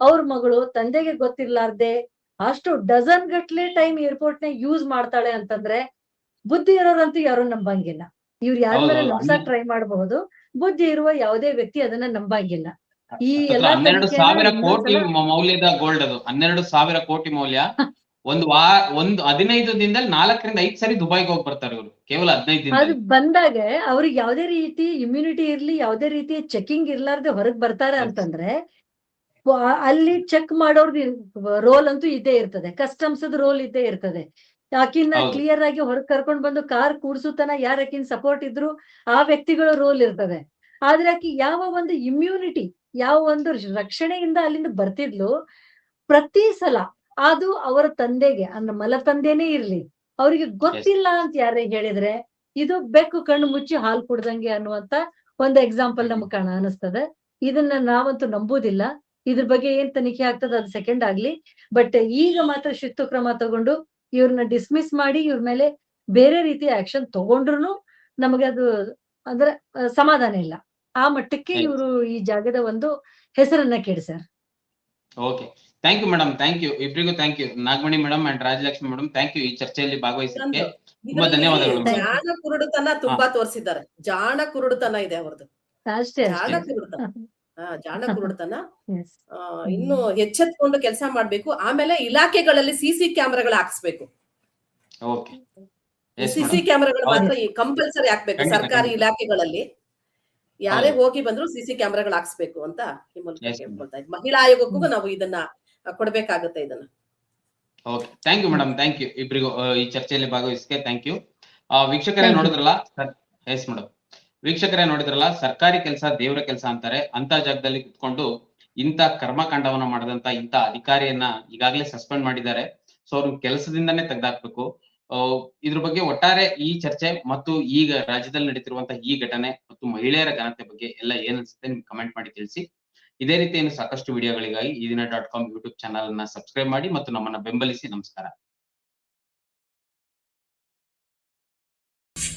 Speaker 2: ಅವ್ರ ಮಗಳು ತಂದೆಗೆ ಗೊತ್ತಿರ್ಲಾರ್ದೆ ಅಷ್ಟು ಡಜನ್ ಗಟ್ಲೆ ಟೈಮ್ ಏರ್ಪೋರ್ಟ್ನ ಯೂಸ್ ಮಾಡ್ತಾಳೆ ಅಂತಂದ್ರೆ ಬುದ್ಧಿ ಇರೋರಂತೂ ಯಾರು ನಂಬಂಗಿಲ್ಲ. ಇವ್ರು ಯಾರ ಮೇಲೆ. ನಂಬ್ಸಕ್ ಟ್ರೈ ಮಾಡಬಹುದು ಬುದ್ಧಿ ಇರುವ ಯಾವುದೇ ವ್ಯಕ್ತಿ ಅದನ್ನ ನಂಬಂಗಿಲ್ಲ. ಈ ಎಲ್ಲಾ
Speaker 1: ಹನ್ನೆರಡು ಸಾವಿರ ಕೋಟಿ ಮೌಲ್ಯದ ಗೋಲ್ಡ್ ಅದು. ಹನ್ನೆರಡು ಸಾವಿರ ಕೋಟಿ ಮೌಲ್ಯ. ಒಂದು ವಾ ಒಂದು ಹದಿನೈದು ದಿನದಲ್ಲಿ ನಾಲ್ಕರಿಂದ ಐದು ಸರಿ ದುಬೈಗೆ ಹೋಗಿ ಬರ್ತಾರೆ ಇವರು. ಕೇವಲ ಹದಿನೈದು
Speaker 2: ಅದು ಬಂದಾಗ ಅವ್ರಿಗೆ ಯಾವ್ದೇ ರೀತಿ ಇಮ್ಯುನಿಟಿ ಇರ್ಲಿ ಯಾವ್ದೇ ರೀತಿ ಚೆಕಿಂಗ್ ಇರ್ಲಾರ್ದೆ ಹೊರಗ್ ಬರ್ತಾರೆ ಅಂತಂದ್ರೆ ಅಲ್ಲಿ ಚೆಕ್ ಮಾಡೋರ್ದು ರೋಲ್ ಅಂತೂ ಇದ್ದೇ ಇರ್ತದೆ. ಕಸ್ಟಮ್ಸ್ ರೋಲ್ ಇದ್ದೇ ಇರ್ತದೆ. ಆಕಿನ ಕ್ಲಿಯರ್ ಆಗಿ ಹೊರಗ್ ಕರ್ಕೊಂಡ್ ಬಂದು ಕಾರ್ ಕೂಡ್ಸುತನ ಯಾರ ಆಕಿನ ಸಪೋರ್ಟ್ ಇದ್ರು ಆ ವ್ಯಕ್ತಿಗಳ ರೋಲ್ ಇರ್ತದೆ. ಆದ್ರೆ ಆಕಿ ಯಾವ ಒಂದು ಇಮ್ಯುನಿಟಿ ಯಾವ ಒಂದು ರಕ್ಷಣೆಯಿಂದ ಅಲ್ಲಿಂದ ಬರ್ತಿದ್ಲು ಪ್ರತಿ ಸಲ ಅದು ಅವರ ತಂದೆಗೆ ಅಂದ್ರೆ ಮಲ ತಂದೆನೇ ಇರ್ಲಿ ಅವರಿಗೆ ಗೊತ್ತಿಲ್ಲ ಅಂತ ಯಾರೇ ಹೇಳಿದ್ರೆ ಇದು ಬೆಕ್ಕು ಕಣ್ಣು ಮುಚ್ಚಿ ಹಾಲು ಕುಡ್ದಂಗೆ ಅನ್ನುವಂತ ಒಂದು ಎಕ್ಸಾಂಪಲ್ ನಮ್ಗೆ ಕಾಣ ಅನಿಸ್ತದೆ ಇದನ್ನ ನಾವಂತೂ ನಂಬುದಿಲ್ಲ. ಇದ್ರ ಬಗ್ಗೆ ಏನ್ ತನಿಖೆ ಆಗ್ತದೆ ಅದು ಸೆಕೆಂಡ್ ಆಗ್ಲಿ. ಬಟ್ ಈಗ ಮಾತ್ರ ಶಿಸ್ತು ಕ್ರಮ ತಗೊಂಡು ಇವ್ರನ್ನ ಡಿಸ್ಮಿಸ್ ಮಾಡಿ ಇವ್ರ ಮೇಲೆ ಬೇರೆ ರೀತಿ ಆಕ್ಷನ್ ತಗೊಂಡ್ರು ನಮಗೆ ಅದು ಅಂದ್ರೆ ಸಮಾಧಾನ ಇಲ್ಲ. ಆ ಮಟ್ಟಕ್ಕೆ. ಇವರು ಈ ಜಾಗದ ಒಂದು ಹೆಸರನ್ನ ಕೆಡಿಸ್ಯಾರ.
Speaker 1: Okay. Thank you madam thank you ಇಬ್ರಿಗೂ thank you Nagamani madam and Rajalakshmi madam thank you ಈ ಚರ್ಚೆಯಲ್ಲಿ ಭಾಗವಹಿಸಿದ್ದಕ್ಕೆ ತುಂಬಾ ಧನ್ಯವಾದಗಳು.
Speaker 3: ಜಾಣ ಕುರುಡುತನ ತುಂಬಾ ತೋರಿಸಿದ್ದಾರೆ. ಜಾಣ ಕುರುಡುತನ ಇದೆ ಅವ್ರದ್ದು.
Speaker 2: ಅಷ್ಟೇ.
Speaker 3: ಜಾಣ ಕುರುಡುತನ. ಜಾಣ ಕುರುಡತನ ಆ, ಇನ್ನು ಎಚ್ಚೆತ್ಕೊಂಡು ಕೆಲಸ ಮಾಡ್ಬೇಕು. ಆಮೇಲೆ ಇಲಾಖೆಗಳಲ್ಲಿ ಸಿಸಿ ಕ್ಯಾಮೆರಾಗಳು ಹಾಕ್ಸ್ಬೇಕು.
Speaker 1: ಓಕೆ.
Speaker 3: ಸಿಸಿ ಕ್ಯಾಮೆರಾಗಳು. ಮಾತ್ರ ಕಂಪಲ್ಸರಿ ಹಾಕ್ಬೇಕು ಸರ್ಕಾರಿ. ಇಲಾಖೆಗಳಲ್ಲಿ. ಯಾರೇ ಹೋಗಿ ಬಂದ್ರು ಸಿಸಿ ಕ್ಯಾಮೆರಾಗಳು ಹಾಕ್ಸ್ಬೇಕು ಅಂತ ಈ ಮೂಲಕ ಮಹಿಳಾ ಆಯೋಗಕ್ಕೂ ನಾವು ಇದನ್ನ ಕೊಡಬೇಕಾಗುತ್ತೆ ಇದನ್ನ.
Speaker 1: Okay. Thank you madam thank you ಇಬ್ರಿಗೂ ಈ ಚರ್ಚೆಯಲ್ಲಿ ಭಾಗವಹಿಸಿಕೆ ಥ್ಯಾಂಕ್ ಯು ವೀಕ್ಷಕರೇ. ನೋಡಿದ್ರಲ್ಲ? ಎಸ್ ಮೇಡಮ್ ವೀಕ್ಷಕರೇ ನೋಡಿದ್ರಲ್ಲ, ಸರ್ಕಾರಿ ಕೆಲಸ ದೇವರ ಕೆಲಸ ಅಂತಾರೆ. ಅಂತ ಜಾಗದಲ್ಲಿ ಕುತ್ಕೊಂಡು ಇಂತ ಕರ್ಮಕಾಂಡವನ್ನ ಮಾಡದಂತ ಇಂತ ಅಧಿಕಾರಿಯನ್ನ ಈಗಾಗಲೇ ಸಸ್ಪೆಂಡ್ ಮಾಡಿದ್ದಾರೆ. ಸೊ ಅವ್ರ ಕೆಲಸದಿಂದನೇ ತೆಗೆದಾಕ್ಬೇಕು. ಇದ್ರ ಬಗ್ಗೆ ಒಟ್ಟಾರೆ ಈ ಚರ್ಚೆ ಮತ್ತು ಈಗ ರಾಜ್ಯದಲ್ಲಿ ನಡೀತಿರುವಂತಹ ಈ ಘಟನೆ ಮತ್ತು ಮಹಿಳೆಯರ ಘನತೆ ಬಗ್ಗೆ ಎಲ್ಲ ಏನ್ ಅನ್ಸುತ್ತೆ ನಿಮ್ಗೆ ಕಮೆಂಟ್ ಮಾಡಿ ತಿಳಿಸಿ. ಇದೇ ರೀತಿ ಸಾಕಷ್ಟು ವಿಡಿಯೋಗಳಿಗಾಗಿ Eedina dot com YouTube channel ಅನ್ನ ಸಬ್ಸ್ಕ್ರೈಬ್ ಮಾಡಿ ಮತ್ತು ನಮ್ಮನ್ನ ಬೆಂಬಲಿಸಿ. ನಮಸ್ಕಾರ.